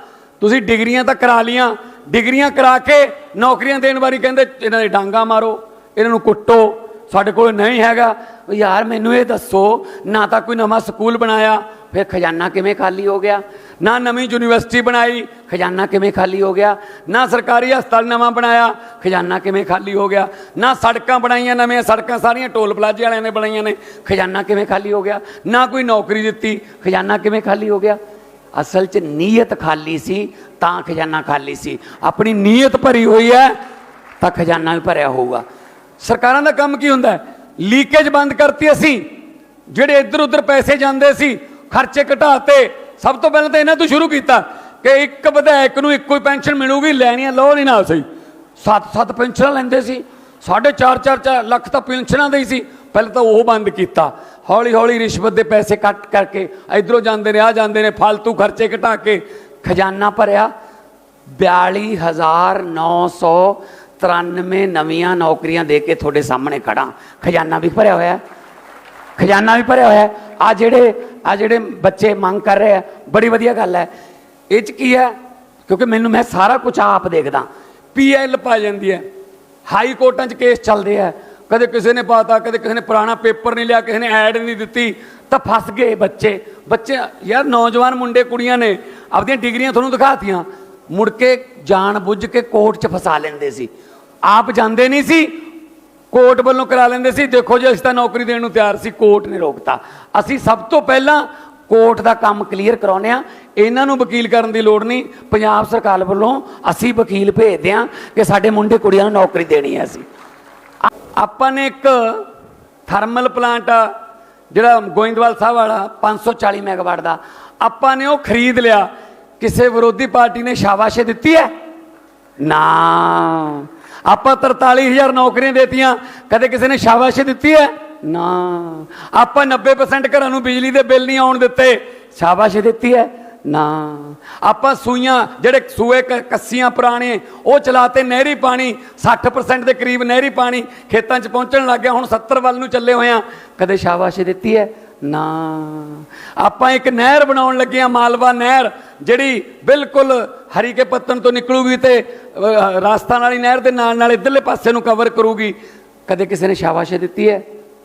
ਤੁਸੀਂ ਡਿਗਰੀਆਂ ਤਾਂ ਕਰਾ ਲੀਆਂ ਡਿਗਰੀਆਂ ਕਰਾ ਕੇ ਨੌਕਰੀਆਂ ਦੇਣ ਵਾਰੀ ਕਹਿੰਦੇ, ਇਹਨਾਂ ਦੇ ਡਾਂਗਾ ਮਾਰੋ, ਇਹਨਾਂ ਨੂੰ ਕੁੱਟੋ। ਸਾਡੇ ਕੋਲ ਨਹੀਂ ਹੈਗਾ। ਉਹ ਯਾਰ ਮੈਨੂੰ ਇਹ ਦੱਸੋ, ਨਾ ਤਾਂ ਕੋਈ ਨਵਾਂ ਸਕੂਲ ਬਣਾਇਆ, ਫਿਰ ਖਜ਼ਾਨਾ ਕਿਵੇਂ ਖਾਲੀ ਹੋ ਗਿਆ? ਨਾ ਨਵੀਂ ਯੂਨੀਵਰਸਿਟੀ ਬਣਾਈ, ਖਜ਼ਾਨਾ ਕਿਵੇਂ ਖਾਲੀ ਹੋ ਗਿਆ? ਨਾ ਸਰਕਾਰੀ ਹਸਪਤਾਲ ਨਵਾਂ ਬਣਾਇਆ, ਖਜ਼ਾਨਾ ਕਿਵੇਂ ਖਾਲੀ ਹੋ ਗਿਆ? ਨਾ ਸੜਕਾਂ ਬਣਾਈਆਂ ਨਵੀਆਂ, ਸੜਕਾਂ ਸਾਰੀਆਂ ਟੋਲ ਪਲਾਜ਼ੇ ਵਾਲਿਆਂ ਨੇ ਬਣਾਈਆਂ ਨੇ, ਖਜ਼ਾਨਾ ਕਿਵੇਂ ਖਾਲੀ ਹੋ ਗਿਆ? ਨਾ ਕੋਈ ਨੌਕਰੀ ਦਿੱਤੀ, ਖਜ਼ਾਨਾ ਕਿਵੇਂ ਖਾਲੀ ਹੋ ਗਿਆ? ਅਸਲ 'ਚ ਨੀਅਤ ਖਾਲੀ ਸੀ, ਤਾਂ ਖਜ਼ਾਨਾ ਖਾਲੀ ਸੀ। ਆਪਣੀ ਨੀਅਤ ਭਰੀ ਹੋਈ ਹੈ, ਤਾਂ ਖਜ਼ਾਨਾ ਵੀ ਭਰਿਆ ਹੋਊਗਾ। ਸਰਕਾਰਾਂ ਦਾ ਕੰਮ ਕੀ ਹੁੰਦਾ ਲੀਕੇਜ ਬੰਦ ਕਰਤੀ ਅਸੀਂ। ਜਿਹੜੇ ਇੱਧਰ ਉੱਧਰ ਪੈਸੇ ਜਾਂਦੇ ਸੀ, ਖਰਚੇ ਘਟਾਤੇ। ਸਭ ਤੋਂ ਪਹਿਲਾਂ ਤਾਂ ਇਹਨਾਂ ਤੋਂ ਸ਼ੁਰੂ ਕੀਤਾ ਕਿ ਇੱਕ ਵਿਧਾਇਕ ਨੂੰ ਇੱਕੋ ਹੀ ਪੈਨਸ਼ਨ ਮਿਲੂਗੀ, ਲੈਣੀਆਂ ਲੋ ਨਹੀਂ ਨਾ ਸਹੀ। ਸੱਤ ਸੱਤ ਪੈਨਸ਼ਨਾਂ ਲੈਂਦੇ ਸੀ। ਸਾਢੇ ਚਾਰ ਚਾਰ ਚਾਰ ਲੱਖ ਤਾਂ ਪੈਨਸ਼ਨਾਂ ਦੇ ਹੀ ਸੀ। ਪਹਿਲਾਂ ਤਾਂ ਉਹ ਬੰਦ ਕੀਤਾ। ਹੌਲੀ ਹੌਲੀ ਰਿਸ਼ਵਤ ਦੇ ਪੈਸੇ ਕੱਟ ਕਰਕੇ ਇਧਰੋਂ ਜਾਂਦੇ ਨੇ ਆ ਜਾਂਦੇ ਨੇ ਫालतू ਖਰਚੇ ਘਟਾ ਕੇ। ਖਜ਼ਾਨਾ ਭਰਿਆ। 42993 ਨਵੀਆਂ ਨੌਕਰੀਆਂ ਦੇ ਕੇ ਤੁਹਾਡੇ ਸਾਹਮਣੇ ਖੜਾ ਖਜ਼ਾਨਾ ਵੀ ਭਰਿਆ ਹੋਇਆ ਹੈ। ਖਜ਼ਾਨਾ ਵੀ ਭਰਿਆ ਹੋਇਆ ਆ ਜਿਹੜੇ ਆ ਜਿਹੜੇ ਬੱਚੇ ਮੰਗ ਕਰ ਰਹੇ ਆ ਬੜੀ ਵਧੀਆ ਗੱਲ ਹੈ। ਇਹ ਚ ਕੀ ਹੈ? ਕਿਉਂਕਿ ਮੈਨੂੰ, ਮੈਂ ਸਾਰਾ ਕੁਝ ਆਪ ਦੇਖਦਾ। ਪੀਐਲ ਪਾ ਜਾਂਦੀ ਹੈ। ਹਾਈ ਕੋਰਟਾਂ 'ਚ ਕੇਸ ਚੱਲਦੇ ਆ ਕਦੇ ਕਿਸੇ ਨੇ ਪਾਤਾ, ਕਦੇ ਕਿਸੇ ਨੇ ਪੁਰਾਣਾ ਪੇਪਰ ਨਹੀਂ ਲਿਆ, ਕਿਸੇ ਨੇ ਐਡ ਨਹੀਂ ਦਿੱਤੀ, ਤਾਂ ਫਸ ਗਏ ਬੱਚੇ। ਬੱਚੇ, ਯਾਰ ਨੌਜਵਾਨ ਮੁੰਡੇ, ਕੁੜੀਆਂ ਨੇ ਆਪਦੀਆਂ ਡਿਗਰੀਆਂ ਤੁਹਾਨੂੰ ਦਿਖਾਤੀਆਂ। ਮੁੜ ਕੇ ਜਾਣ ਬੁੱਝ ਕੇ ਕੋਰਟ 'ਚ ਫਸਾ ਲੈਂਦੇ ਸੀ। ਆਪ ਜਾਂਦੇ ਨਹੀਂ ਸੀ, ਕੋਰਟ ਵੱਲੋਂ ਕਰਾ ਲੈਂਦੇ ਸੀ, ਦੇਖੋ ਜੀ, ਅਸੀਂ ਤਾਂ ਨੌਕਰੀ ਦੇਣ ਨੂੰ ਤਿਆਰ ਸੀ, ਕੋਰਟ ਨੇ ਰੋਕਤਾ। ਅਸੀਂ ਸਭ ਤੋਂ ਪਹਿਲਾਂ ਕੋਰਟ ਦਾ ਕੰਮ ਕਲੀਅਰ ਕਰਾਉਨੇ ਆ ਇਹਨਾਂ ਨੂੰ ਵਕੀਲ ਕਰਨ ਦੀ ਲੋੜ ਨਹੀਂ, ਪੰਜਾਬ ਸਰਕਾਰ ਵੱਲੋਂ ਅਸੀਂ ਵਕੀਲ ਭੇਜਦੇ ਆ ਕਿ ਸਾਡੇ ਮੁੰਡੇ ਕੁੜੀਆਂ ਨੂੰ ਨੌਕਰੀ ਦੇਣੀ ਹੈ ਅਸੀਂ। ਆਪਾਂ ਨੇ ਇੱਕ ਥਰਮਲ ਪਲਾਂਟ ਆ, ਜਿਹੜਾ ਗੋਇੰਦਵਾਲ ਸਾਹਿਬ ਵਾਲਾ 540 ਮੈਗਾਵਾਟ ਦਾ, ਆਪਾਂ ਨੇ ਉਹ ਖਰੀਦ ਲਿਆ। ਕਿਸੇ ਵਿਰੋਧੀ ਪਾਰਟੀ ਨੇ ਸ਼ਾਬਾਸ਼ੇ ਦਿੱਤੀ ਹੈ? ਨਾ। ਆਪਾਂ 43000 ਨੌਕਰੀਆਂ ਦੇਤੀਆਂ, ਕਦੇ ਕਿਸੇ ਨੇ ਸ਼ਾਬਾਸ਼ੀ ਦਿੱਤੀ ਹੈ? ਨਾ। ਆਪਾਂ 90% ਘਰਾਂ ਨੂੰ ਬਿਜਲੀ ਦੇ ਬਿੱਲ ਨਹੀਂ ਆਉਣ ਦਿੱਤੇ, ਸ਼ਾਬਾਸ਼ੀ ਦਿੱਤੀ ਹੈ? ਨਾ। ਆਪਾਂ ਸੂਈਆਂ, ਜਿਹੜੇ ਸੂਏ ਕ- ਕੱਸੀਆਂ ਪੁਰਾਣੇ, ਉਹ ਚਲਾਤੇ ਨਹਿਰੀ ਪਾਣੀ 60% ਦੇ ਕਰੀਬ ਨਹਿਰੀ ਪਾਣੀ ਖੇਤਾਂ 'ਚ ਪਹੁੰਚਣ ਲੱਗ ਗਿਆ, ਹੁਣ 70 ਵੱਲ ਨੂੰ ਚੱਲੇ ਹੋਏ ਆ ਕਦੇ ਸ਼ਾਬਾਸ਼ੀ ਦਿੱਤੀ ਹੈ? ਨਾ। ਆਪਾਂ ਇੱਕ ਨਹਿਰ ਬਣਾਉਣ ਲੱਗੇ ਆ ਮਾਲਵਾ ਨਹਿਰ ਜਿਹੜੀ ਬਿਲਕੁਲ ਹਰੀ ਕੇ ਪੱਤਨ ਤੋਂ ਨਿਕਲੂਗੀ ਤੇ ਅਹ, ਰਾਜਸਥਾਨ ਵਾਲੀ ਨਹਿਰ ਦੇ ਨਾਲ ਨਾਲ ਇਧਰਲੇ ਪਾਸੇ ਨੂੰ ਕਵਰ ਕਰੂਗੀ। ਕਦੇ ਕਿਸੇ ਨੇ ਸ਼ਾਬਾਸ਼ੀ ਦਿੱਤੀ ਹੈ?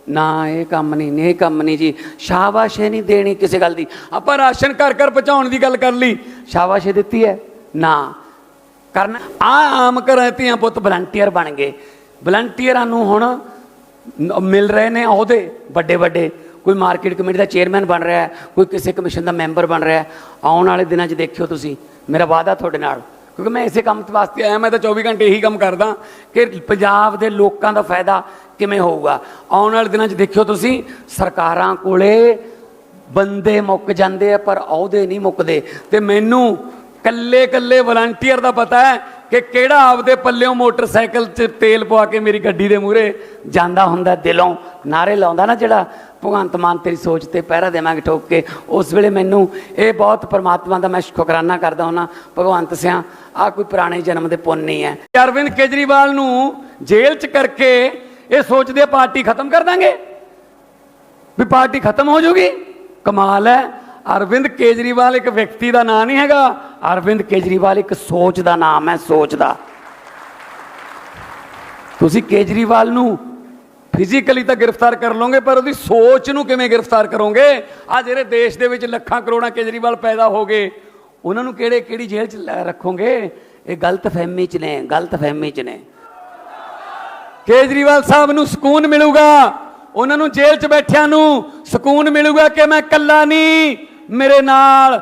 ਨਾ ਇਹ ਕੰਮ ਨਹੀਂ ਨਹੀਂ ਇਹ ਕੰਮ ਨਹੀਂ ਜੀ। ਸ਼ਾਬਾਸ਼ੀ ਨਹੀਂ ਦੇਣੀ ਕਿਸੇ ਗੱਲ ਦੀ। ਆਪਾਂ ਰਾਸ਼ਨ ਘਰ ਘਰ ਪਹੁੰਚਾਉਣ ਦੀ ਗੱਲ ਕਰ ਲਈ। ਸ਼ਾਬਾਸ਼ੀ ਦਿੱਤੀ ਹੈ? ਨਾ। ਕਰਨ ਆ ਆਮ ਘਰਾਂ ਧੀਆਂ ਪੁੱਤ ਵਲੰਟੀਅਰ ਬਣ ਗਏ। ਵਲੰਟੀਅਰਾਂ ਨੂੰ ਹੁਣ ਮਿਲ ਰਹੇ ਨੇ ਅਹੁਦੇ ਵੱਡੇ ਵੱਡੇ। ਕੋਈ ਮਾਰਕੀਟ ਕਮੇਟੀ ਦਾ ਚੇਅਰਮੈਨ ਬਣ ਰਿਹਾ ਹੈ, ਕੋਈ ਕਿਸੇ ਕਮਿਸ਼ਨ ਦਾ ਮੈਂਬਰ ਬਣ ਰਿਹਾ ਹੈ, ਆਉਣ ਵਾਲੇ ਦਿਨਾਂ 'ਚ ਦੇਖਿਓ ਤੁਸੀਂ, ਮੇਰਾ ਵਾਅਦਾ ਤੁਹਾਡੇ ਨਾਲ। ਕਿਉਂਕਿ ਮੈਂ ਇਸੇ ਕੰਮ ਵਾਸਤੇ ਆਇਆ, ਮੈਂ ਤਾਂ 24 ਘੰਟੇ ਇਹੀ ਕੰਮ ਕਰਦਾ ਕਿ ਪੰਜਾਬ ਦੇ ਲੋਕਾਂ ਦਾ ਫਾਇਦਾ ਕਿਵੇਂ ਹੋਊਗਾ। ਆਉਣ ਵਾਲੇ ਦਿਨਾਂ 'ਚ ਦੇਖਿਓ ਤੁਸੀਂ, ਸਰਕਾਰਾਂ ਕੋਲੇ ਬੰਦੇ ਮੁੱਕ ਜਾਂਦੇ ਆ, ਪਰ ਅਹੁਦੇ ਨਹੀਂ ਮੁੱਕਦੇ। ਤੇ ਮੈਨੂੰ ਕੱਲੇ ਕੱਲੇ ਵਲੰਟੀਅਰ ਦਾ ਪਤਾ ਹੈ ਕਿ ਕਿਹੜਾ ਆਪਦੇ ਪੱਲਿਓਂ ਮੋਟਰਸਾਈਕਲ 'ਚ ਤੇਲ ਪਵਾ ਕੇ ਮੇਰੀ ਗੱਡੀ ਦੇ ਮੂਹਰੇ ਜਾਂਦਾ ਹੁੰਦਾ ਦਿਲੋਂ? ਨਾਰੇ ਲਾਉਂਦਾ ਨਾ ਜਿਹੜਾ, ਭਗਵੰਤ ਮਾਨ ਤੇਰੀ ਸੋਚ ਤੇ ਪਹਿਰਾ ਦੇਵਾਂਗੇ ਠੋਕ ਕੇ। ਉਸ ਵੇਲੇ ਮੈਨੂੰ ਇਹ ਬਹੁਤ ਪਰਮਾਤਮਾ ਦਾ ਮੈਂ ਸ਼ੁਕਰਾਨਾ ਕਰਦਾ ਹਾਂ ਭਗਵੰਤ ਸਿਆ ਆ ਕੋਈ ਪੁਰਾਣੇ ਜਨਮ ਦੇ ਪੁੰਨ ਨਹੀਂ ਹੈ ਅਰਵਿੰਦ ਕੇਜਰੀਵਾਲ ਨੂੰ ਜੇਲ੍ਹ 'ਚ ਕਰਕੇ ਇਹ ਸੋਚਦੇ ਪਾਰਟੀ ਖਤਮ ਕਰ ਦਾਂਗੇ? ਵੀ ਪਾਰਟੀ ਖਤਮ ਹੋ ਜੂਗੀ? ਕਮਾਲ ਹੈ ਅਰਵਿੰਦ ਕੇਜਰੀਵਾਲ ਇੱਕ ਵਿਅਕਤੀ ਦਾ ਨਾਂ ਨਹੀਂ ਹੈਗਾ। ਅਰਵਿੰਦ ਕੇਜਰੀਵਾਲ ਇੱਕ ਸੋਚ ਦਾ ਨਾਮ ਹੈ, ਸੋਚ ਦਾ। ਤੁਸੀਂ ਕੇਜਰੀਵਾਲ ਨੂੰ ਫਿਜ਼ੀਕਲੀ ਤਾਂ ਗ੍ਰਿਫਤਾਰ ਕਰ ਲਓਗੇ, ਪਰ ਉਹਦੀ ਸੋਚ ਨੂੰ ਕਿਵੇਂ ਗ੍ਰਿਫਤਾਰ ਕਰੋਗੇ? ਆ ਜਿਹੜੇ ਦੇਸ਼ ਦੇ ਵਿੱਚ ਲੱਖਾਂ ਕਰੋੜਾਂ ਕੇਜਰੀਵਾਲ ਪੈਦਾ ਹੋ ਗਏ, ਉਹਨਾਂ ਨੂੰ ਕਿਹੜੇ ਕਿਹੜੀ ਜੇਲ੍ਹ 'ਚ ਲੈ- ਰੱਖੋਗੇ? ਇਹ ਗਲਤ ਫਹਿਮੀ 'ਚ ਨੇ, ਗਲਤ ਫਹਿਮੀ 'ਚ ਨੇ। ਕੇਜਰੀਵਾਲ ਸਾਹਿਬ ਨੂੰ ਸਕੂਨ ਮਿਲੂਗਾ। ਉਹਨਾਂ ਨੂੰ ਜੇਲ੍ਹ 'ਚ ਬੈਠਿਆਂ ਨੂੰ ਸਕੂਨ ਮਿਲੂਗਾ ਕਿ ਮੈਂ ਇਕੱਲਾ ਨਹੀਂ। ਮੇਰੇ ਨਾਲ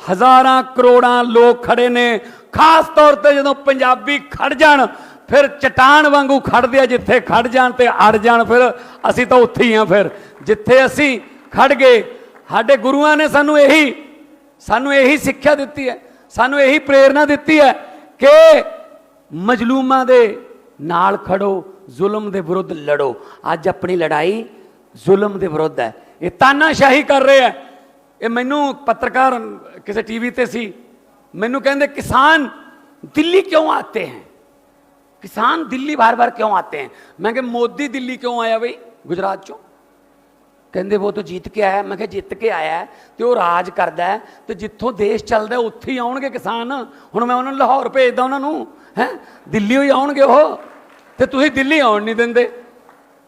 ਹਜ਼ਾਰਾਂ ਕਰੋੜਾਂ ਲੋਕ ਖੜੇ ਨੇ। ਖਾਸ ਤੌਰ ਤੇ ਜਦੋਂ ਪੰਜਾਬੀ ਖੜ ਜਾਣ, ਫਿਰ ਚਟਾਨ ਵਾਂਗੂ ਖੜਦੇ ਆ ਜਿੱਥੇ ਖੜ ਜਾਣ ਤੇ ਅੜ ਜਾਣ ਫਿਰ ਅਸੀਂ ਤਾਂ ਉੱਥੇ ਹੀ ਆ ਫਿਰ। ਜਿੱਥੇ ਅਸੀਂ ਖੜ ਗਏ, ਸਾਡੇ ਗੁਰੂਆਂ ਨੇ ਸਾਨੂੰ ਇਹੀ ਸਾਨੂੰ ਇਹੀ ਸਿੱਖਿਆ ਦਿੱਤੀ ਹੈ, ਸਾਨੂੰ ਇਹੀ ਪ੍ਰੇਰਣਾ ਦਿੱਤੀ ਹੈ ਕਿ ਮਜਲੂਮਾਂ ਦੇ ਨਾਲ ਖੜੋ, ਜ਼ੁਲਮ ਦੇ ਵਿਰੁੱਧ ਲੜੋ। ਅੱਜ ਆਪਣੀ ਲੜਾਈ ਜ਼ੁਲਮ ਦੇ ਵਿਰੁੱਧ ਹੈ। ਇਹ ਤਾਨਾਸ਼ਾਹੀ ਕਰ ਰਿਹਾ ਹੈ। ਇਹ ਮੈਨੂੰ ਪੱਤਰਕਾਰ ਕਿਸੇ ਟੀਵੀ ਤੇ ਸੀ ਮੈਨੂੰ ਕਹਿੰਦੇ ਕਿਸਾਨ ਦਿੱਲੀ ਕਿਉਂ ਆਤੇ ਹੈ किसान दिल्ली बार बार क्यों आते हैं मैं कहा मोदी दिल्ली क्यों आया भाई गुजरात चों ਕਹਿੰਦੇ ਉਹ ਤਾਂ ਜਿੱਤ ਕੇ ਆਇਆ ਮੈਂ ਕਿਹਾ ਜਿੱਤ ਕੇ ਆਇਆ ਹੈ ਤੇ ਉਹ ਰਾਜ ਕਰਦਾ ਹੈ ਤੇ ਜਿੱਥੋਂ ਦੇਸ਼ ਚੱਲਦਾ ਹੈ, ਉੱਥੇ ਹੀ ਆਉਣਗੇ ਕਿਸਾਨ ਹੁਣ ਮੈਂ ਉਹਨਾਂ ਨੂੰ ਲਾਹੌਰ ਭੇਜਦਾ ਉਹਨਾਂ ਨੂੰ ਹੈ ਦਿੱਲੀ ਹੀ ਆਉਣਗੇ ਉਹ ਤੇ ਤੁਸੀਂ ਦਿੱਲੀ ਆਉਣ ਨਹੀਂ ਦਿੰਦੇ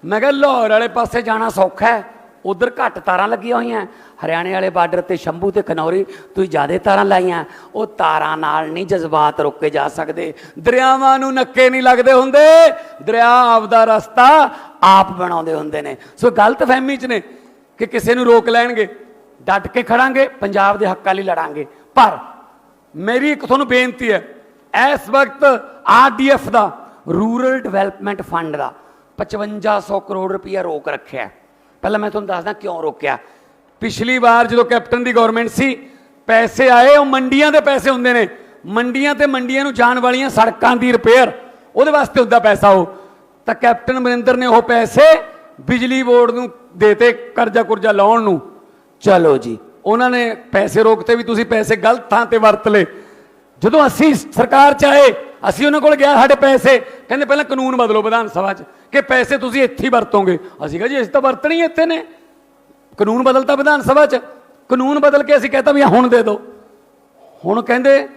ਮੈਂ ਕਿਹਾ ਲਾਹੌਰ ਵਾਲੇ ਪਾਸੇ ਜਾਣਾ ਸੌਖਾ ਹੈ ਉਧਰ ਘੱਟ ਤਾਰਾਂ ਲੱਗੀਆਂ ਹੋਈਆਂ। ਹਰਿਆਣੇ ਵਾਲੇ ਬਾਰਡਰ ਤੇ ਸ਼ੰਭੂ ਤੇ ਖਨੌਰੀ, ਤੁਸੀਂ ਜ਼ਿਆਦਾ ਤਾਰਾਂ ਲਾਈਆਂ। ਉਹ ਤਾਰਾਂ ਨਾਲ ਨਹੀਂ ਜਜ਼ਬਾਤ ਰੋਕੇ ਜਾ ਸਕਦੇ। ਦਰਿਆਵਾਂ ਨੂੰ ਨੱਕੇ ਨਹੀਂ ਲੱਗਦੇ ਹੁੰਦੇ। ਦਰਿਆ ਆਪਦਾ ਰਸਤਾ ਆਪ ਬਣਾਉਂਦੇ ਹੁੰਦੇ ਨੇ। ਸੋ ਗਲਤ ਫਹਿਮੀ ਚ ਨੇ ਕਿ ਕਿਸੇ ਨੂੰ ਰੋਕ ਲੈਣਗੇ। ਡਟ ਕੇ ਖੜਾਂਗੇ, ਪੰਜਾਬ ਦੇ ਹੱਕਾਂ ਲਈ ਲੜਾਂਗੇ। ਪਰ ਮੇਰੀ ਇੱਕ ਤੁਹਾਨੂੰ ਬੇਨਤੀ ਹੈ, ਇਸ ਵਕਤ ਆਰਡੀਐਫ ਦਾ ਰੂਰਲ ਡਿਵੈਲਪਮੈਂਟ ਫੰਡ ਦਾ 5500 ਕਰੋੜ ਰੁਪਇਆ ਰੋਕ ਰੱਖਿਆ ਹੈ। ਪਹਿਲਾਂ ਮੈਂ ਤੁਹਾਨੂੰ ਦੱਸਦਾ ਕਿਉਂ ਰੋਕਿਆ। ਪਿਛਲੀ ਵਾਰ ਜਦੋਂ ਕੈਪਟਨ ਦੀ ਗਵਰਨਮੈਂਟ ਸੀ, ਪੈਸੇ ਆਏ, ਉਹ ਮੰਡੀਆਂ ਦੇ ਪੈਸੇ ਹੁੰਦੇ ਨੇ। ਮੰਡੀਆਂ ਤੇ ਮੰਡੀਆਂ ਨੂੰ ਜਾਣ ਵਾਲੀਆਂ ਸੜਕਾਂ ਦੀ ਰਿਪੇਅਰ ਉਹਦੇ ਵਾਸਤੇ ਹੁੰਦਾ ਪੈਸਾ ਉਹ। ਤਾਂ ਕੈਪਟਨ ਅਮਰਿੰਦਰ ਨੇ ਉਹ ਪੈਸੇ ਬਿਜਲੀ ਬੋਰਡ ਨੂੰ ਦੇਤੇ, ਕਰਜ਼ਾ ਕੁਰਜ਼ਾ ਲਾਉਣ ਨੂੰ। ਚਲੋ ਜੀ, ਉਹਨਾਂ ਨੇ ਪੈਸੇ ਰੋਕਤੇ ਵੀ ਤੁਸੀਂ ਪੈਸੇ ਗਲਤ ਥਾਂ ਤੇ ਵਰਤ ਲਏ। ਜਦੋਂ ਅਸੀਂ ਸਰਕਾਰ ਚ ਆਏ, ਅਸੀਂ ਉਹਨਾਂ ਕੋਲ ਗਿਆ ਸਾਡੇ ਪੈਸੇ। ਕਹਿੰਦੇ ਪਹਿਲਾਂ ਕਾਨੂੰਨ ਬਦਲੋ ਵਿਧਾਨ ਸਭਾ ਚ। ਕਿ ਪੈਸੇ ਤੁਸੀਂ ਇੱਥੇ ਹੀ ਵਰਤੋਗੇ। ਅਸੀਂ ਕਿਹਾ ਜੀ, ਅਸੀਂ ਤਾਂ ਵਰਤਣੇ ਹੀ ਇੱਥੇ ਨੇ। ਕਾਨੂੰਨ ਬਦਲਤਾ ਵਿਧਾਨ ਸਭਾ ਚ। ਕਾਨੂੰਨ ਬਦਲ ਕੇ ਅਸੀਂ ਕਹਤਾ ਵੀ ਹੁਣ ਦੇ ਦਿਓ। ਹੁਣ ਕਹਿੰਦੇ,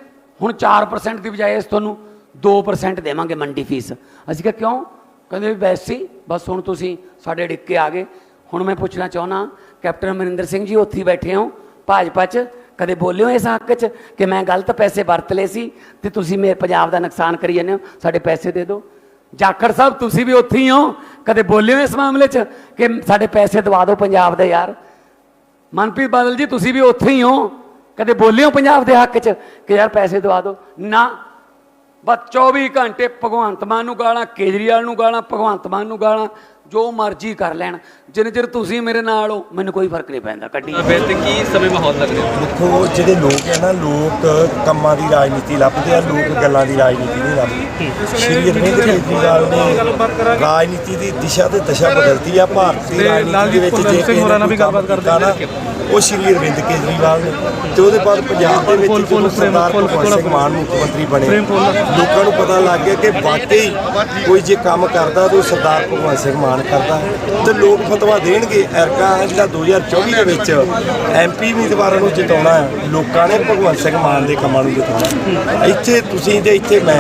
ਹੁਣ 4% ਦੀ ਬਜਾਏ ਇਸ ਤੁਹਾਨੂੰ 2% ਦੇਵਾਂਗੇ ਮੰਡੀ ਫੀਸ ਅਸੀਂ ਕਿਹਾ ਕਿਉਂ? ਕਹਿੰਦੇ ਵੀ ਵੈਸੇ ਹੀ ਬਸ ਹੁਣ ਤੁਸੀਂ ਸਾਡੇ ਡਿੱਕੇ ਆ ਗਏ। ਹੁਣ ਮੈਂ ਪੁੱਛਣਾ ਚਾਹੁੰਦਾ, ਕੈਪਟਨ ਅਮਰਿੰਦਰ ਸਿੰਘ ਜੀ, ਉੱਥੇ ਹੀ ਬੈਠੇ ਹੋ, ਭਾਜਪਾ 'ਚ? ਕਦੇ ਬੋਲਿਓ ਇਸ ਹੱਕ 'ਚ ਕਿ ਮੈਂ ਗਲਤ ਪੈਸੇ ਵਰਤ ਲਏ ਸੀ ਤੇ ਤੁਸੀਂ ਮੇਰੇ ਪੰਜਾਬ ਦਾ ਨੁਕਸਾਨ ਕਰੀ ਜਾਂਦੇ ਹੋ, ਸਾਡੇ ਪੈਸੇ ਦੇ ਦਿਓ। ਜਾਖੜ ਸਾਹਿਬ, ਤੁਸੀਂ ਵੀ ਉੱਥੇ ਹੀ ਹੋ। ਕਦੇ ਬੋਲਿਓ ਇਸ ਮਾਮਲੇ 'ਚ ਕਿ ਸਾਡੇ ਪੈਸੇ ਦਵਾ ਦਿਓ ਪੰਜਾਬ ਦੇ ਯਾਰ। ਮਨਪ੍ਰੀਤ ਬਾਦਲ ਜੀ, ਤੁਸੀਂ ਵੀ ਉੱਥੇ ਹੀ ਹੋ। ਕਦੇ ਬੋਲਿਓ ਪੰਜਾਬ ਦੇ ਹੱਕ 'ਚ ਕਿ ਯਾਰ ਪੈਸੇ ਦਵਾ ਦਿਓ। ਨਾ। ਬਸ 24 ਘੰਟੇ ਭਗਵੰਤ ਮਾਨ ਨੂੰ ਗਾਲਾਂ, ਕੇਜਰੀਵਾਲ ਨੂੰ ਗਾਲਾਂ, ਭਗਵੰਤ ਮਾਨ ਨੂੰ ਗਾਲਾਂ। ਜੋ ਮਰਜ਼ੀ ਕਰ ਲੈਣ ਜਿੰਨੇ ਚਿਰ ਤੁਸੀਂ ਮੇਰੇ ਨਾਲ ਹੋ ਮੈਨੂੰ ਕੋਈ ਫ਼ਰਕ ਨਹੀਂ ਪੈਂਦਾ ਕੱਢੀ ਫਿਰ ਤੇ ਕੀ ਸਮੇਂ ਮਾਹੌਲ ਲੱਗ ਰਿਹਾ ਦੇਖੋ ਜਿਹੜੇ ਲੋਕ ਹੈ ਨਾ ਲੋਕ ਕੰਮਾਂ ਦੀ ਰਾਜਨੀਤੀ ਲੱਭਦੇ ਆ ਲੋਕ ਗੱਲਾਂ ਦੀ ਰਾਜਨੀਤੀ ਨਹੀਂ ਲੱਭਦੇ। ਸ਼੍ਰੀ ਅਰਵਿੰਦ ਕੇਜਰੀਵਾਲ ਨੇ ਰਾਜਨੀਤੀ ਦੀ ਦਿਸ਼ਾ ਤੇ ਦਸ਼ਾ ਬਦਲਤੀ ਆ ਭਾਰਤੀ ਰਾਜਨੀਤੀ ਦੇ ਵਿੱਚ ਜੇ ਸਿੰਘ ਕਿਸੇ ਹੋਰਾਂ ਨਾਲ ਨੇ ਵੀ ਗੱਲਬਾਤ ਕਰਦੇ ਨਾ, ਉਹ ਸ਼੍ਰੀ ਅਰਵਿੰਦ ਕੇਜਰੀਵਾਲ ਨੇ ਤੇ ਉਹਦੇ ਬਾਅਦ ਪੰਜਾਬ ਦੇ ਵਿੱਚ ਜਦੋਂ ਸਰਦਾਰ ਭਗਵੰਤ ਸਿੰਘ ਮਾਨ ਮੁੱਖ ਮੰਤਰੀ ਬਣੇ। ਲੋਕਾਂ ਨੂੰ ਪਤਾ ਲੱਗ ਗਿਆ ਕਿ ਵਾਕਈ ਕੋਈ ਜੇ ਕੰਮ ਕਰਦਾ ਤਾਂ ਉਹ ਸਰਦਾਰ ਭਗਵੰਤ ਸਿੰਘ ਮਾਨ ਕਰਦਾ ਤੇ ਲੋਕ ਫਤਵਾ ਦੇਣਗੇ। ਐਰਕਾ ਜਿਹੜਾ 2024 ਦੇ ਵਿੱਚ ਐਮਪੀ ਉਮੀਦਵਾਰਾਂ ਨੂੰ ਜਿਤਾਉਣਾ ਹੈ। ਲੋਕਾਂ ਨੇ ਭਗਵੰਤ ਸਿੰਘ ਮਾਨ ਦੇ ਕੰਮਾਂ ਨੂੰ ਜਿਤਾਉਣਾ ਇੱਥੇ ਤੁਸੀਂ ਤੇ ਇੱਥੇ ਮੈਂ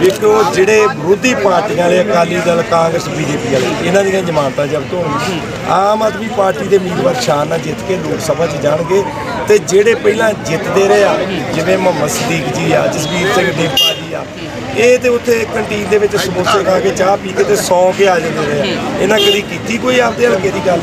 ਵੇਖੋ ਜਿਹੜੇ ਵਿਰੋਧੀ ਪਾਰਟੀਆਂ ਵਾਲੇ ਅਕਾਲੀ ਦਲ, ਕਾਂਗਰਸ, ਬੀਜੇਪੀ ਵਾਲੇ, ਇਹਨਾਂ ਦੀਆਂ ਜ਼ਮਾਨਤਾਂ ਜ਼ਬਤ ਹੋਣਗੀਆਂ। ਆਮ ਆਦਮੀ ਪਾਰਟੀ ਦੇ ਉਮੀਦਵਾਰ ਸ਼ਾਨ ਨਾਲ ਜਿੱਤ ਕੇ ਲੋਕ ਸਭਾ 'ਚ ਜਾਣਗੇ ਤੇ ਜਿਹੜੇ ਪਹਿਲਾਂ ਜਿੱਤਦੇ ਰਹੇ ਆ, ਜਿਵੇਂ ਮੁਹੰਮਦ ਸਦੀਕ ਜੀ ਆ ਜਸਵੀਰ ਸਿੰਘ ਦੀਪਾ ਜੀ ਆ ਇਹ ਤੇ ਉੱਥੇ ਕੰਟੀਨ ਦੇ ਵਿੱਚ ਸਮੋਸੇ ਖਾ ਕੇ ਚਾਹ ਪੀ ਕੇ ਤੇ ਸੌਂ ਕੇ ਆ ਜਾਂਦੇ ਰਹੇ। ਇਹਨਾਂ ਕਦੀ ਕੀਤੀ ਕੋਈ ਆਪਦੇ ਹਲਕੇ ਦੀ ਗੱਲ?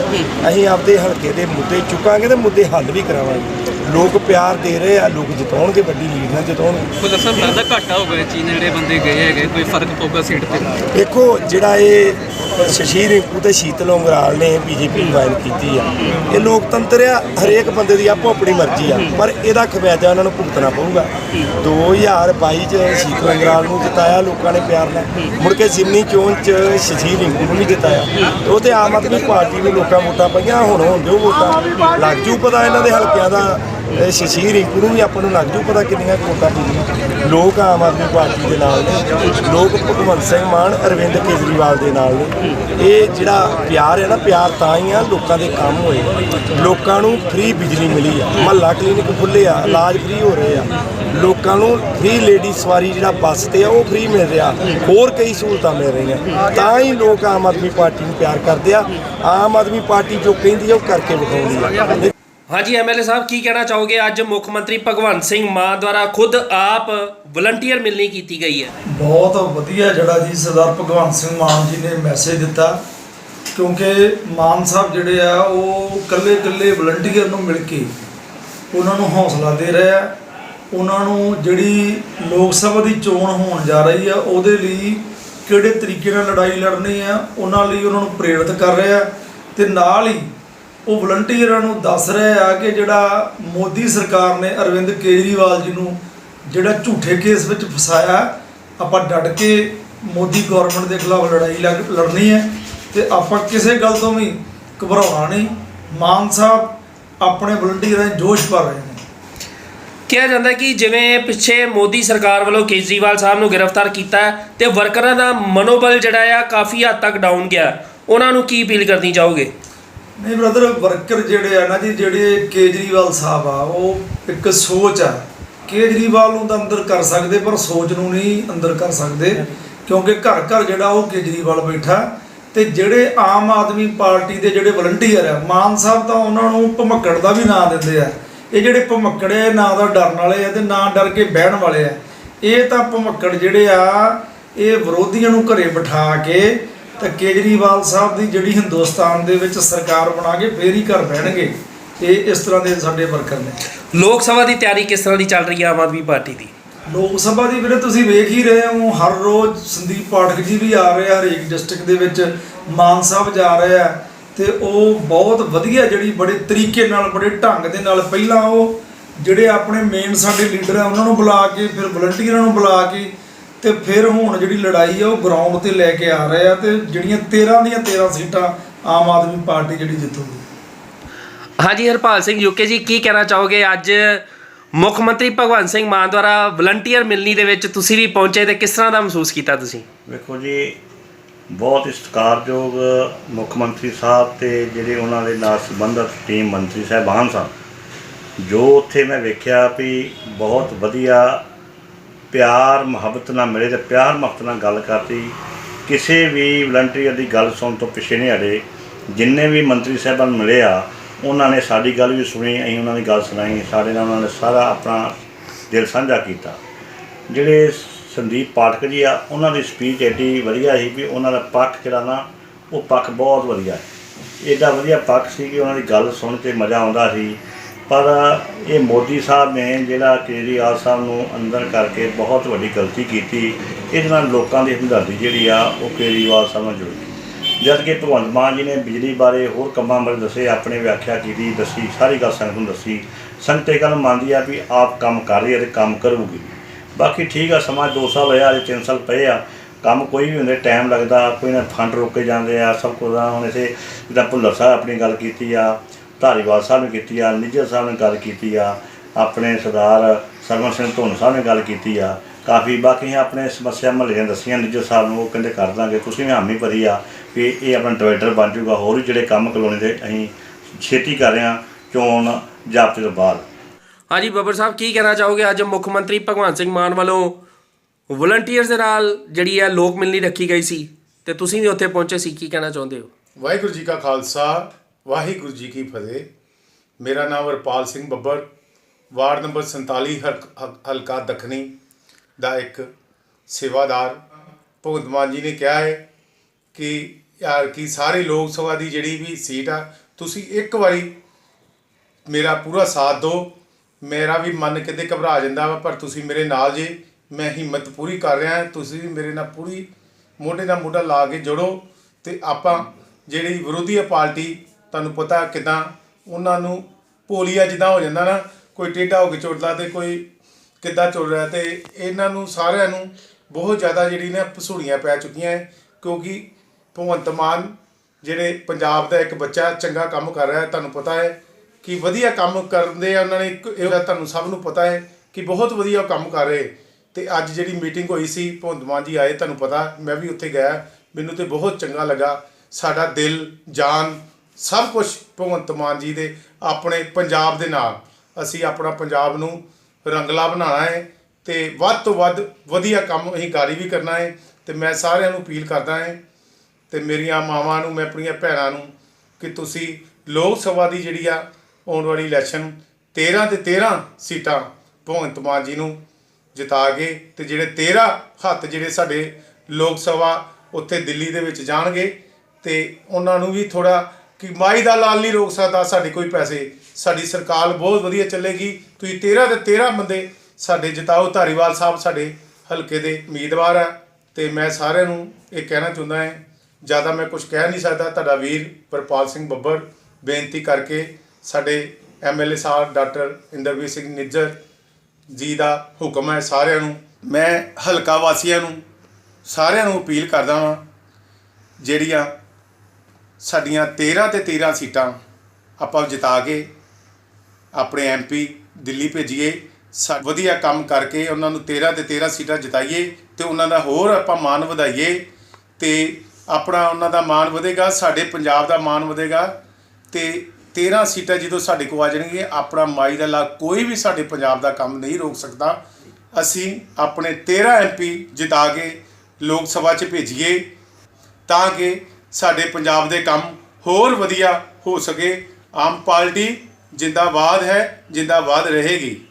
ਅਸੀਂ ਆਪਦੇ ਹਲਕੇ ਦੇ ਮੁੱਦੇ ਚੁੱਕਾਂਗੇ ਤੇ ਮੁੱਦੇ ਹੱਲ ਵੀ ਕਰਾਵਾਂਗੇ। ਲੋਕ ਪਿਆਰ ਦੇ ਰਹੇ ਆ ਲੋਕ ਜਿਤਾਉਣਗੇ ਵੱਡੀ ਲੀਡ ਨਾਲ ਜਿਤਾਉਣਗੇ। ਕੋਈ ਦੱਸਣ ਲੱਗਦਾ ਘਾਟਾ ਹੋ ਗਿਆ ਚੀਨ ਜਿਹੜੇ ਬੰਦੇ ਗਏ ਹੈਗੇ ਕੋਈ ਫ਼ਰਕ ਪਊਗਾ ਸੀਟ ਤੇ? ਦੇਖੋ ਜਿਹੜਾ ਇਹ ਸ਼ਸ਼ੀਰ ਰਿੰਕੂ ਤੇ ਸ਼ੀਤਲ ਉਂਗਰਾਲ ਨੇ ਬੀਜੇਪੀ ਜੁਆਇਨ ਕੀਤੀ ਆ ਇਹ ਲੋਕਤੰਤਰ ਆ ਹਰੇਕ ਬੰਦੇ ਦੀ ਆਪੋ ਆਪਣੀ ਮਰਜ਼ੀ ਆ ਪਰ ਇਹਦਾ ਖਮਿਆਜਾ ਉਹਨਾਂ ਨੂੰ ਭੁਗਤਣਾ ਪਊਗਾ। 2022 ਚ ਸ਼ੀਤਲ ਉਂਗਰਾਲ ਨੂੰ ਜਿਤਾਇਆ ਲੋਕਾਂ ਨੇ ਪਿਆਰ ਨਾਲ ਮੁੜ ਕੇ ਜਿਮਨੀ ਚੋਣ ਚ ਸ਼ਸ਼ੀਰ ਰਿੰਕੂ ਨੂੰ ਵੀ ਜਿਤਾਇਆ। ਉਹ ਤੇ ਆਮ ਆਦਮੀ ਪਾਰਟੀ ਨੂੰ ਲੋਕਾਂ ਵੋਟਾਂ ਪਈਆਂ ਹੁਣ ਹੋਣ ਦਿਓ ਵੋਟਾਂ। ਲੱਗ ਜੂ ਪਤਾ ਇਹਨਾਂ ਦੇ ਹਲਕਿਆਂ ਦਾ ਇਹ ਸ਼ਸ਼ੀਰ ਰਿੰਕੂ ਨੂੰ ਵੀ ਆਪਾਂ ਨੂੰ ਲੱਗ ਜੂ ਪਤਾ ਕਿੰਨੀਆਂ ਕੋਟਾਂ ਪਈਆਂ ਲੋਕ ਆਮ ਆਦਮੀ ਪਾਰਟੀ ਦੇ ਨਾਲ ਨੇ। ਲੋਕ ਭਗਵੰਤ ਸਿੰਘ ਮਾਨ, ਅਰਵਿੰਦ ਕੇਜਰੀਵਾਲ ਦੇ ਨਾਲ ਨੇ। ਇਹ ਜਿਹੜਾ ਪਿਆਰ ਹੈ ਨਾ, ਪਿਆਰ ਤਾਂ ਹੀ ਆ, ਲੋਕਾਂ ਦੇ ਕੰਮ ਹੋਏ। ਲੋਕਾਂ ਨੂੰ ਫ੍ਰੀ ਬਿਜਲੀ ਮਿਲੀ ਆ। ਮਹੱਲਾ ਕਲੀਨਿਕ ਖੁੱਲੇ ਆ, ਇਲਾਜ ਫ੍ਰੀ ਹੋ ਰਹੇ ਆ। ਲੋਕਾਂ ਨੂੰ ਫ੍ਰੀ ਲੇਡੀ ਸਵਾਰੀ ਜਿਹੜਾ ਬੱਸ ਤੇ ਆ, ਉਹ ਫ੍ਰੀ ਮਿਲ ਰਿਹਾ। ਹੋਰ ਕਈ ਸਹੂਲਤਾਂ ਮਿਲ ਰਹੀਆਂ। ਤਾਂ ਹੀ ਲੋਕ ਆਮ ਆਦਮੀ ਪਾਰਟੀ ਨੂੰ ਪਿਆਰ ਕਰਦੇ ਆ। ਆਮ ਆਦਮੀ ਪਾਰਟੀ ਜੋ ਕਹਿੰਦੀ ਆ, ਉਹ ਕਰਕੇ ਵਿਖਾਉਂਦੀ ਆ। ਹਾਂਜੀ ਐਮਐਲਏ ਸਾਹਿਬ, ਕੀ ਕਹਿਣਾ ਚਾਹੋਗੇ? ਅੱਜ ਮੁੱਖ ਮੰਤਰੀ ਭਗਵੰਤ ਸਿੰਘ ਮਾਨ ਦੁਆਰਾ ਖੁਦ ਆਪ ਵਲੰਟੀਅਰ ਮਿਲਣੀ ਕੀਤੀ ਗਈ ਹੈ। ਬਹੁਤ ਵਧੀਆ ਜਿਹੜਾ ਜੀ, ਸਰਦਾਰ ਭਗਵੰਤ ਸਿੰਘ ਮਾਨ ਜੀ ਨੇ ਮੈਸੇਜ ਦਿੱਤਾ। ਕਿਉਂਕਿ ਮਾਨ ਸਾਹਿਬ ਜਿਹੜੇ ਆ, ਉਹ ਕੱਲੇ ਕੱਲੇ ਵਲੰਟੀਅਰ ਨੂੰ ਮਿਲ ਕੇ ਉਹਨਾਂ ਨੂੰ ਹੌਸਲਾ ਦੇ ਰਹੇ ਆ। ਉਹਨਾਂ ਨੂੰ ਜਿਹੜੀ ਲੋਕ ਸਭਾ ਦੀ ਚੋਣ ਹੋਣ ਜਾ ਰਹੀ ਆ, ਉਹਦੇ ਲਈ ਕਿਹੜੇ ਤਰੀਕੇ ਨਾਲ ਲੜਾਈ ਲੜਨੀ ਆ, ਉਹਨਾਂ ਲਈ ਉਹਨਾਂ ਨੂੰ ਪ੍ਰੇਰਿਤ ਕਰ ਰਿਹਾ ਆ। ਤੇ ਨਾਲ ਹੀ ਉਹ ਵਲੰਟੀਅਰਾਂ ਨੂੰ ਦੱਸ ਰਹੇ ਆ ਕਿ ਜਿਹੜਾ ਮੋਦੀ ਸਰਕਾਰ ਨੇ ਅਰਵਿੰਦ ਕੇਜਰੀਵਾਲ ਜੀ ਨੂੰ ਜਿਹੜਾ ਝੂਠੇ ਕੇਸ ਵਿੱਚ ਫਸਾਇਆ, ਆਪਾਂ ਡਟ ਕੇ ਮੋਦੀ ਗਵਰਨਮੈਂਟ ਦੇ ਖਿਲਾਫ ਲੜਾਈ ਲੜ- ਲੜਨੀ ਹੈ ਤੇ ਆਪਾਂ ਕਿਸੇ ਗੱਲ ਤੋਂ ਵੀ ਘਬਰਾਉਣਾ ਨਹੀਂ। ਮਾਨ ਸਾਹਿਬ ਆਪਣੇ ਵਲੰਟੀਅਰਾਂ ਦੇ ਜੋਸ਼ ਭਰ ਰਹੇ ਨੇ। ਕਿਹਾ ਜਾਂਦਾ ਕਿ ਜਿਵੇਂ ਪਿੱਛੇ ਮੋਦੀ ਸਰਕਾਰ ਵੱਲੋਂ ਕੇਜਰੀਵਾਲ ਸਾਹਿਬ ਨੂੰ ਗ੍ਰਿਫਤਾਰ ਕੀਤਾ ਹੈ ਤੇ ਵਰਕਰਾਂ ਦਾ ਮਨੋਬਲ ਜਿਹੜਾ ਆ ਕਾਫੀ ਹੱਦ ਤੱਕ ਡਾਊਨ ਗਿਆ। ਉਹਨਾਂ ਨੂੰ ਕੀ ਅਪੀਲ ਕਰਨੀ ਚਾਹੋਗੇ? ਨਹੀਂ ਬ੍ਰਦਰ ਵਰਕਰ ਜਿਹੜੇ ਆ ਨਾ ਜੀ ਜਿਹੜੇ ਕੇਜਰੀਵਾਲ ਸਾਹਿਬ ਆ ਉਹ ਇੱਕ ਸੋਚ ਆ। ਕੇਜਰੀਵਾਲ ਨੂੰ ਤਾਂ ਅੰਦਰ ਕਰ ਸਕਦੇ ਪਰ ਸੋਚ ਨੂੰ ਨਹੀਂ ਅੰਦਰ ਕਰ ਸਕਦੇ ਕਿਉਂਕਿ ਘਰ ਘਰ ਜਿਹੜਾ ਉਹ ਕੇਜਰੀਵਾਲ ਬੈਠਾ। ਤੇ ਜਿਹੜੇ ਆਮ ਆਦਮੀ ਪਾਰਟੀ ਦੇ ਜਿਹੜੇ ਵਲੰਟੀਅਰ ਆ ਮਾਨ ਸਾਹਿਬ ਤਾਂ ਉਹਨਾਂ ਨੂੰ ਭਮੱਕੜ ਦਾ ਵੀ ਨਾਂ ਦਿੰਦੇ ਆ। ਇਹ ਜਿਹੜੇ ਭਮੱਕੜੇ ਆ, ਨਾ ਦਾ ਡਰਨ ਵਾਲੇ ਆ ਤੇ ਨਾ ਡਰ ਕੇ ਬਹਿਣ ਵਾਲੇ ਆ। ਇਹ ਤਾਂ ਭਮੱਕੜ ਜਿਹੜੇ ਆ ਇਹ ਵਿਰੋਧੀਆਂ ਨੂੰ ਘਰੇ ਬਿਠਾ ਕੇ ਤਾਂ ਕੇਜਰੀਵਾਲ ਸਾਹਿਬ ਦੀ ਜਿਹੜੀ ਹਿੰਦੁਸਤਾਨ ਦੇ ਵਿੱਚ ਸਰਕਾਰ ਬਣਾ ਕੇ ਫੇਰ ਹੀ ਘਰ ਬਹਿਣਗੇ ਇਹ ਇਸ ਤਰ੍ਹਾਂ ਦੇ ਸਾਡੇ ਵਰਕਰ ਨੇ। ਲੋਕ ਸਭਾ ਦੀ ਤਿਆਰੀ ਕਿਸ ਤਰ੍ਹਾਂ ਦੀ ਚੱਲ ਰਹੀ ਹੈ ਆਮ ਆਦਮੀ ਪਾਰਟੀ ਦੀ? ਲੋਕ ਸਭਾ ਦੀ ਵੀਰੇ ਤੁਸੀਂ ਵੇਖ ਹੀ ਰਹੇ ਹੋ ਹਰ ਰੋਜ਼ ਸੰਦੀਪ ਪਾਠਕ ਜੀ ਵੀ ਆ ਰਹੇ ਆ ਹਰੇਕ ਡਿਸਟ੍ਰਿਕਟ ਦੇ ਵਿੱਚ ਮਾਨ ਸਾਹਿਬ ਜਾ ਰਹੇ ਆ ਤੇ ਉਹ ਬਹੁਤ ਵਧੀਆ ਜਿਹੜੀ ਬੜੇ ਤਰੀਕੇ ਨਾਲ ਬੜੇ ਢੰਗ ਦੇ ਨਾਲ ਪਹਿਲਾਂ ਉਹ ਜਿਹੜੇ ਆਪਣੇ ਮੇਨ ਸਾਡੇ ਲੀਡਰ ਆ ਉਹਨਾਂ ਨੂੰ ਬੁਲਾ ਕੇ ਫਿਰ ਵਲੰਟੀਅਰਾਂ ਨੂੰ ਬੁਲਾ ਕੇ ਤੇ ਫਿਰ ਹੁਣ ਜਿਹੜੀ ਲੜਾਈ ਆ ਉਹ ਗਰਾਊਂਡ ਤੇ ਲੈ ਕੇ ਆ ਰਹੇ ਆ ਤੇ ਜਿਹੜੀਆਂ 13 ਦੀਆਂ 13 ਸੀਟਾਂ ਆਮ ਆਦਮੀ ਪਾਰਟੀ ਜਿਹੜੀ ਜਿੱਤੂਗੀ। ਹਾਂਜੀ ਹਰਪਾਲ ਸਿੰਘ ਯੂਕੇ ਜੀ ਕੀ ਕਹਿਣਾ ਚਾਹੋਗੇ? ਅੱਜ ਮੁੱਖ ਮੰਤਰੀ ਭਗਵੰਤ ਸਿੰਘ ਮਾਨ ਦੁਆਰਾ ਵਲੰਟੀਅਰ ਮਿਲਣੀ ਦੇ ਵਿੱਚ ਤੁਸੀਂ ਵੀ ਪਹੁੰਚੇ ਤੇ ਕਿਸ ਤਰ੍ਹਾਂ ਦਾ ਮਹਿਸੂਸ ਕੀਤਾ ਤੁਸੀਂ? ਵੇਖੋ ਜੀ ਬਹੁਤ ਸਤਿਕਾਰਯੋਗ ਮੁੱਖ ਮੰਤਰੀ ਸਾਹਿਬ ਤੇ ਜਿਹੜੇ ਉਹਨਾਂ ਦੇ ਨਾਲ ਸੰਬੰਧਿਤ ਟੀਮ ਮੰਤਰੀ ਸਾਹਿਬਾਨ ਸਨ। ਜੋ ਉੱਥੇ ਮੈਂ ਵੇਖਿਆ ਵੀ ਬਹੁਤ ਵਧੀਆ ਪਿਆਰ, ਮੁਹੱਬਤ ਨਾਲ ਮਿਲੇ ਤੇ ਪਿਆਰ, ਮੁਹੱਬਤ ਨਾਲ ਗੱਲ ਕਰਤੀ। ਕਿਸੇ ਵੀ ਵਲੰਟੀਅਰ ਦੀ ਗੱਲ ਸੁਣਨ ਤੋਂ ਪਿੱਛੇ ਨਹੀਂ ਹਟੇ। ਜਿੰਨੇ ਵੀ ਮੰਤਰੀ ਸਾਹਿਬਾਨ ਮਿਲੇ ਆ, ਉਹਨਾਂ ਨੇ ਸਾਡੀ ਗੱਲ ਵੀ ਸੁਣੀ, ਅਸੀਂ ਉਹਨਾਂ ਦੀ ਗੱਲ ਸੁਣਾਈ। ਸਾਡੇ ਨਾਲ ਉਹਨਾਂ ਨੇ ਸਾਰਾ ਆਪਣਾ ਦਿਲ ਸਾਂਝਾ ਕੀਤਾ। ਜਿਹੜੇ ਸੰਦੀਪ ਪਾਠਕ ਜੀ ਆ, ਉਹਨਾਂ ਦੀ ਸਪੀਚ ਐਡੀ ਵਧੀਆ ਸੀ ਵੀ ਉਹਨਾਂ ਦਾ ਪੱਖ ਜਿਹੜਾ ਨਾ, ਉਹ ਪੱਖ ਬਹੁਤ ਵਧੀਆ ਹੈ ਐਡਾ ਵਧੀਆ ਪੱਖ ਸੀ ਕਿ ਉਹਨਾਂ ਦੀ ਗੱਲ ਸੁਣ ਕੇ ਮਜ਼ਾ ਆਉਂਦਾ ਸੀ। ਪਰ ਇਹ ਮੋਦੀ ਸਾਹਿਬ ਨੇ ਜਿਹੜਾ ਕੇਜਰੀਵਾਲ ਸਾਹਿਬ ਨੂੰ ਅੰਦਰ ਕਰਕੇ ਬਹੁਤ ਵੱਡੀ ਗਲਤੀ ਕੀਤੀ, ਇਹਦੇ ਨਾਲ ਲੋਕਾਂ ਦੀ ਹਮਦਰਦੀ ਜਿਹੜੀ ਆ ਉਹ ਕੇਜਰੀਵਾਲ ਸਾਹਿਬ ਨਾਲ ਜੁੜ ਗਈ। ਜਦ ਕਿ ਭਗਵੰਤ ਮਾਨ ਜੀ ਨੇ ਬਿਜਲੀ ਬਾਰੇ ਹੋਰ ਕੰਮਾਂ ਬਾਰੇ ਦੱਸੇ, ਆਪਣੇ ਵਿਆਖਿਆ ਕੀਤੀ, ਦੱਸੀ, ਸਾਰੀ ਗੱਲ ਸੰਗਤ ਨੂੰ ਦੱਸੀ। ਸੰਗਤ ਇਹ ਗੱਲ ਮੰਨਦੀ ਆ ਵੀ ਆਪ ਕੰਮ ਕਰ ਰਹੀ ਹੈ ਤੇ ਕੰਮ ਕਰੂਗੀ। ਬਾਕੀ ਠੀਕ ਆ, ਸਮਾਂ 2 ਸਾਲ ਹੋਇਆ, ਅਜੇ 3 ਸਾਲ ਪਏ ਆ। ਕੰਮ ਕੋਈ ਵੀ ਹੁੰਦੇ, ਟਾਈਮ ਲੱਗਦਾ, ਕੋਈ ਨਾ ਫੰਡ ਰੋਕੇ ਜਾਂਦੇ ਆ, ਸਭ ਕੁਝ ਆ। ਹੁਣ ਇਥੇ ਜਿੱਦਾਂ ਭੁੱਲਰ ਸਾਹਿਬ ਆਪਣੀ ਗੱਲ ਕੀਤੀ ਆ ਧਾਰੀਵਾਲ ਸਾਹਿਬ ਨੇ ਕੀਤੀ ਆ ਨਿੱਜਰ ਸਾਹਿਬ ਨੇ ਗੱਲ ਕੀਤੀ ਆ ਆਪਣੇ ਸਰਦਾਰ ਸਰਵਨ ਸਿੰਘ ਧੁੰਨ ਸਾਹਿਬ ਨੇ ਗੱਲ ਕੀਤੀ ਆ। ਕਾਫੀ ਬਾਕੀ ਆਪਣੇ ਸਮੱਸਿਆ ਮਹੱਲੇ ਦੱਸੀਆਂ ਨਿੱਜਰ ਸਾਹਿਬ ਨੂੰ ਉਹ ਕਹਿੰਦੇ ਕਰ ਦਾਂਗੇ। ਤੁਸੀਂ ਵੀ ਹਾਮੀ ਭਰੀ ਆ ਵੀ ਇਹ ਆਪਣਾ ਡਿਵਾਈਡਰ ਬਣ ਜਾਊਗਾ ਹੋਰ ਵੀ ਜਿਹੜੇ ਕੰਮ ਕਲੋਨੀ ਦੇ ਅਸੀਂ ਛੇਤੀ ਕਰ ਰਹੇ ਹਾਂ ਚੋਣ ਜਾਬਤੇ ਤੋਂ ਬਾਅਦ। ਹਾਂਜੀ ਬੱਬਰ ਸਾਹਿਬ ਕੀ ਕਹਿਣਾ ਚਾਹੋਗੇ ਅੱਜ ਮੁੱਖ ਮੰਤਰੀ ਭਗਵੰਤ ਸਿੰਘ ਮਾਨ ਵੱਲੋਂ ਵਲੰਟੀਅਰਸ ਦੇ ਨਾਲ ਜਿਹੜੀ ਹੈ ਲੋਕ ਮਿਲਣੀ ਰੱਖੀ ਗਈ ਸੀ ਤੇ ਤੁਸੀਂ ਵੀ ਉੱਥੇ ਪਹੁੰਚੇ ਸੀ ਕੀ ਕਹਿਣਾ ਚਾਹੁੰਦੇ ਹੋ? ਵਾਹਿਗੁਰੂ ਜੀ ਕਾ ਖਾਲਸਾ ਵਾਹਿਗੁਰੂ ਜੀ ਕੀ ਫਤਿਹ। ਮੇਰਾ ਨਾਮ ਵਰਪਾਲ ਸਿੰਘ ਬੱਬਰ। ਵਾਰਡ ਨੰਬਰ 47 ਹਲਕ- ਹਲਕਾ ਦੱਖਣੀ ਦਾ ਇੱਕ ਸੇਵਾਦਾਰ ਭਗਵੰਤ ਮਾਨ ਜੀ ਨੇ ਕਿਹਾ ਹੈ ਕਿ ਯਾਰ ਕਿ ਸਾਰੇ ਲੋਕ ਸਭਾ ਦੀ ਜਿਹੜੀ ਵੀ ਸੀਟ ਆ, ਤੁਸੀਂ ਇੱਕ ਵਾਰੀ ਮੇਰਾ ਪੂਰਾ ਸਾਥ ਦਿਓ। ਮੇਰਾ ਵੀ ਮਨ ਕਿਤੇ ਘਬਰਾ ਜਾਂਦਾ ਵਾ, ਪਰ ਤੁਸੀਂ ਮੇਰੇ ਨਾਲ ਜੇ, ਮੈਂ ਹਿੰਮਤ ਪੂਰੀ ਕਰ ਰਿਹਾ, ਤੁਸੀਂ ਵੀ ਮੇਰੇ ਨਾਲ ਪੂਰੀ ਮੋਢੇ ਨਾਲ ਮੋਢਾ ਲਾ ਕੇ ਜੁੜੋ ਤੇ ਆਪਾਂ ਜਿਹੜੀ ਵਿਰੋਧੀ ਪਾਰਟੀ ਤੁਹਾਨੂੰ ਪਤਾ ਕਿਦਾਂ ਉਹਨਾਂ ਨੂੰ ਪੋਲੀਆ ਜਿੱਦਾਂ ਹੋ ਜਾਂਦਾ ਨਾ, ਕੋਈ ਟੇਢਾ ਹੋ ਕੇ ਚੁੱਟਦਾ ਤੇ ਕੋਈ ਕਿੱਦਾਂ ਚੁੱਲ ਰਿਹਾ ਤੇ ਇਹਨਾਂ ਨੂੰ ਸਾਰਿਆਂ ਨੂੰ ਬਹੁਤ ਜ਼ਿਆਦਾ ਜਿਹੜੀ ਨਾ ਪਸੂੜੀਆਂ ਪੈ ਚੁੱਕੀਆਂ ਹੈ ਕਿਉਂਕਿ ਭਗਵੰਤ ਮਾਨ ਜਿਹੜੇ ਪੰਜਾਬ ਦਾ ਇੱਕ ਬੱਚਾ ਚੰਗਾ ਕੰਮ ਕਰ ਰਿਹਾ ਹੈ ਤੁਹਾਨੂੰ ਪਤਾ ਹੈ ਕਿ ਵਧੀਆ ਕੰਮ ਕਰਦੇ ਆ, ਉਹਨਾਂ ਨੇ ਇੱਕ- ਇਹ ਤੁਹਾਨੂੰ ਸਭ ਨੂੰ ਪਤਾ ਹੈ ਕਿ ਬਹੁਤ ਵਧੀਆ ਉਹ ਕੰਮ ਕਰ ਰਹੇ। ਤੇ ਅੱਜ ਜਿਹੜੀ ਮੀਟਿੰਗ ਹੋਈ ਸੀ, ਭਗਵੰਤ ਮਾਨ ਜੀ ਆਏ, ਤੁਹਾਨੂੰ ਪਤਾ, ਮੈਂ ਵੀ ਉੱਥੇ ਗਿਆ, ਮੈਨੂੰ ਤੇ ਬਹੁਤ ਚੰਗਾ ਲੱਗਾ, ਸਾਡਾ ਦਿਲ, ਜਾਨ ਸਭ ਕੁਝ ਭਗਵੰਤ ਮਾਨ ਜੀ ਦੇ ਆਪਣੇ ਪੰਜਾਬ ਦੇ ਨਾਲ। ਅਸੀਂ ਆਪਣਾ ਪੰਜਾਬ ਨੂੰ ਰੰਗਲਾ ਬਣਾਉਣਾ ਹੈ ਤੇ ਵੱਧ ਤੋਂ ਵੱਧ ਵਧੀਆ ਕੰਮ ਅਸੀਂ ਗਾੜੀ ਵੀ ਕਰਨਾ ਹੈ ਤੇ ਮੈਂ ਸਾਰਿਆਂ ਨੂੰ ਅਪੀਲ ਕਰਦਾ ਹਾਂ ਤੇ ਮੇਰੀਆਂ ਮਾਵਾਂ ਨੂੰ, ਮੈਂ ਆਪਣੀਆਂ ਭੈਣਾਂ ਨੂੰ ਕਿ ਤੁਸੀਂ ਲੋਕ ਸਭਾ ਦੀ ਜਿਹੜੀ ਆ ਆਉਣ ਵਾਲੀ ਇਲੈਕਸ਼ਨ 13 ਤੇ 13 ਸੀਟਾਂ ਭਗਵੰਤ ਮਾਨ ਜੀ ਨੂੰ ਜਿਤਾ ਕੇ ਤੇ ਜਿਹੜੇ 13 ਹੱਥ ਜਿਹੜੇ ਸਾਡੇ ਲੋਕ ਸਭਾ ਉੱਥੇ ਦਿੱਲੀ ਦੇ ਵਿੱਚ ਜਾਣਗੇ ਤੇ ਉਹਨਾਂ ਨੂੰ ਵੀ ਥੋੜਾ ਕਿ ਮਾਈ ਦਾ ਲਾਲ ਨਹੀਂ ਰੋਕ ਸਕਦਾ, ਸਾਡੇ ਕੋਈ ਪੈਸੇ, ਸਾਡੀ ਸਰਕਾਰ ਬਹੁਤ ਵਧੀਆ ਚੱਲੇਗੀ। ਤੁਸੀਂ 13 ਦੇ 13 ਬੰਦੇ ਸਾਡੇ ਜਿਤਾਓ ਧਾਰੀਵਾਲ ਸਾਹਿਬ ਸਾਡੇ ਹਲਕੇ ਦੇ ਉਮੀਦਵਾਰ ਆ, ਤੇ ਮੈਂ ਸਾਰਿਆਂ ਨੂੰ ਇਹ ਕਹਿਣਾ ਚਾਹੁੰਦਾ ਹਾਂ, ਜ਼ਿਆਦਾ ਮੈਂ ਕੁਝ ਕਹਿ ਨਹੀਂ ਸਕਦਾ, ਤੁਹਾਡਾ ਵੀਰ ਪ੍ਰਪਾਲ ਸਿੰਘ ਬੱਬਰ, ਬੇਨਤੀ ਕਰਕੇ ਸਾਡੇ ਐਮਐਲਏ ਸਾਹਿਬ ਡਾਕਟਰ ਇੰਦਰਵੀਰ ਸਿੰਘ ਨਿੱਜਰ ਜੀ ਦਾ ਹੁਕਮ ਹੈ ਸਾਰਿਆਂ ਨੂੰ। ਮੈਂ ਹਲਕਾ ਵਾਸੀਆਂ ਨੂੰ ਸਾਰਿਆਂ ਨੂੰ ਅਪੀਲ ਕਰਦਾ ਹਾਂ ਜਿਹੜੀਆਂ ਸਾਡੀਆਂ 13 ਤੇ 13 ਸੀਟਾਂ ਆਪਾਂ ਜਿਤਾ ਕੇ ਆਪਣੇ ਐਮਪੀ ਦਿੱਲੀ ਭੇਜੀਏ, ਸਾ- ਵਧੀਆ ਕੰਮ ਕਰਕੇ ਉਹਨਾਂ ਨੂੰ 13 ਤੇ 13 ਸੀਟਾਂ ਜਿਤਾਈਏ ਤੇ ਉਹਨਾਂ ਦਾ ਹੋਰ ਆਪਾਂ ਮਾਣ ਵਧਾਈਏ ਤੇ ਆਪਣਾ ਉਹਨਾਂ ਦਾ ਮਾਣ ਵਧੇਗਾ, ਸਾਡੇ ਪੰਜਾਬ ਦਾ ਮਾਣ ਵਧੇਗਾ ਤੇ 13 ਸੀਟਾਂ ਜਦੋਂ ਸਾਡੇ ਕੋਲ ਆ ਜਾਣਗੀਆਂ, ਆਪਣਾ ਮਾਈ ਦਾ ਲਾ ਕੋਈ ਵੀ ਸਾਡੇ ਪੰਜਾਬ ਦਾ ਕੰਮ ਨਹੀਂ ਰੋਕ ਸਕਦਾ। ਅਸੀਂ ਆਪਣੇ 13 ਐਮਪੀ ਜਿਤਾ ਕੇ ਲੋਕ ਸਭਾ 'ਚ ਭੇਜੀਏ ਤਾਂ ਕਿ ਸਾਡੇ ਪੰਜਾਬ ਦੇ ਕੰਮ ਹੋਰ ਵਧੀਆ ਹੋ ਸਕੇ। ਆਮ ਪਾਰਟੀ ਜਿੰਦਾਬਾਦ ਹੈ ਜਿੰਦਾਬਾਦ ਰਹੇਗੀ।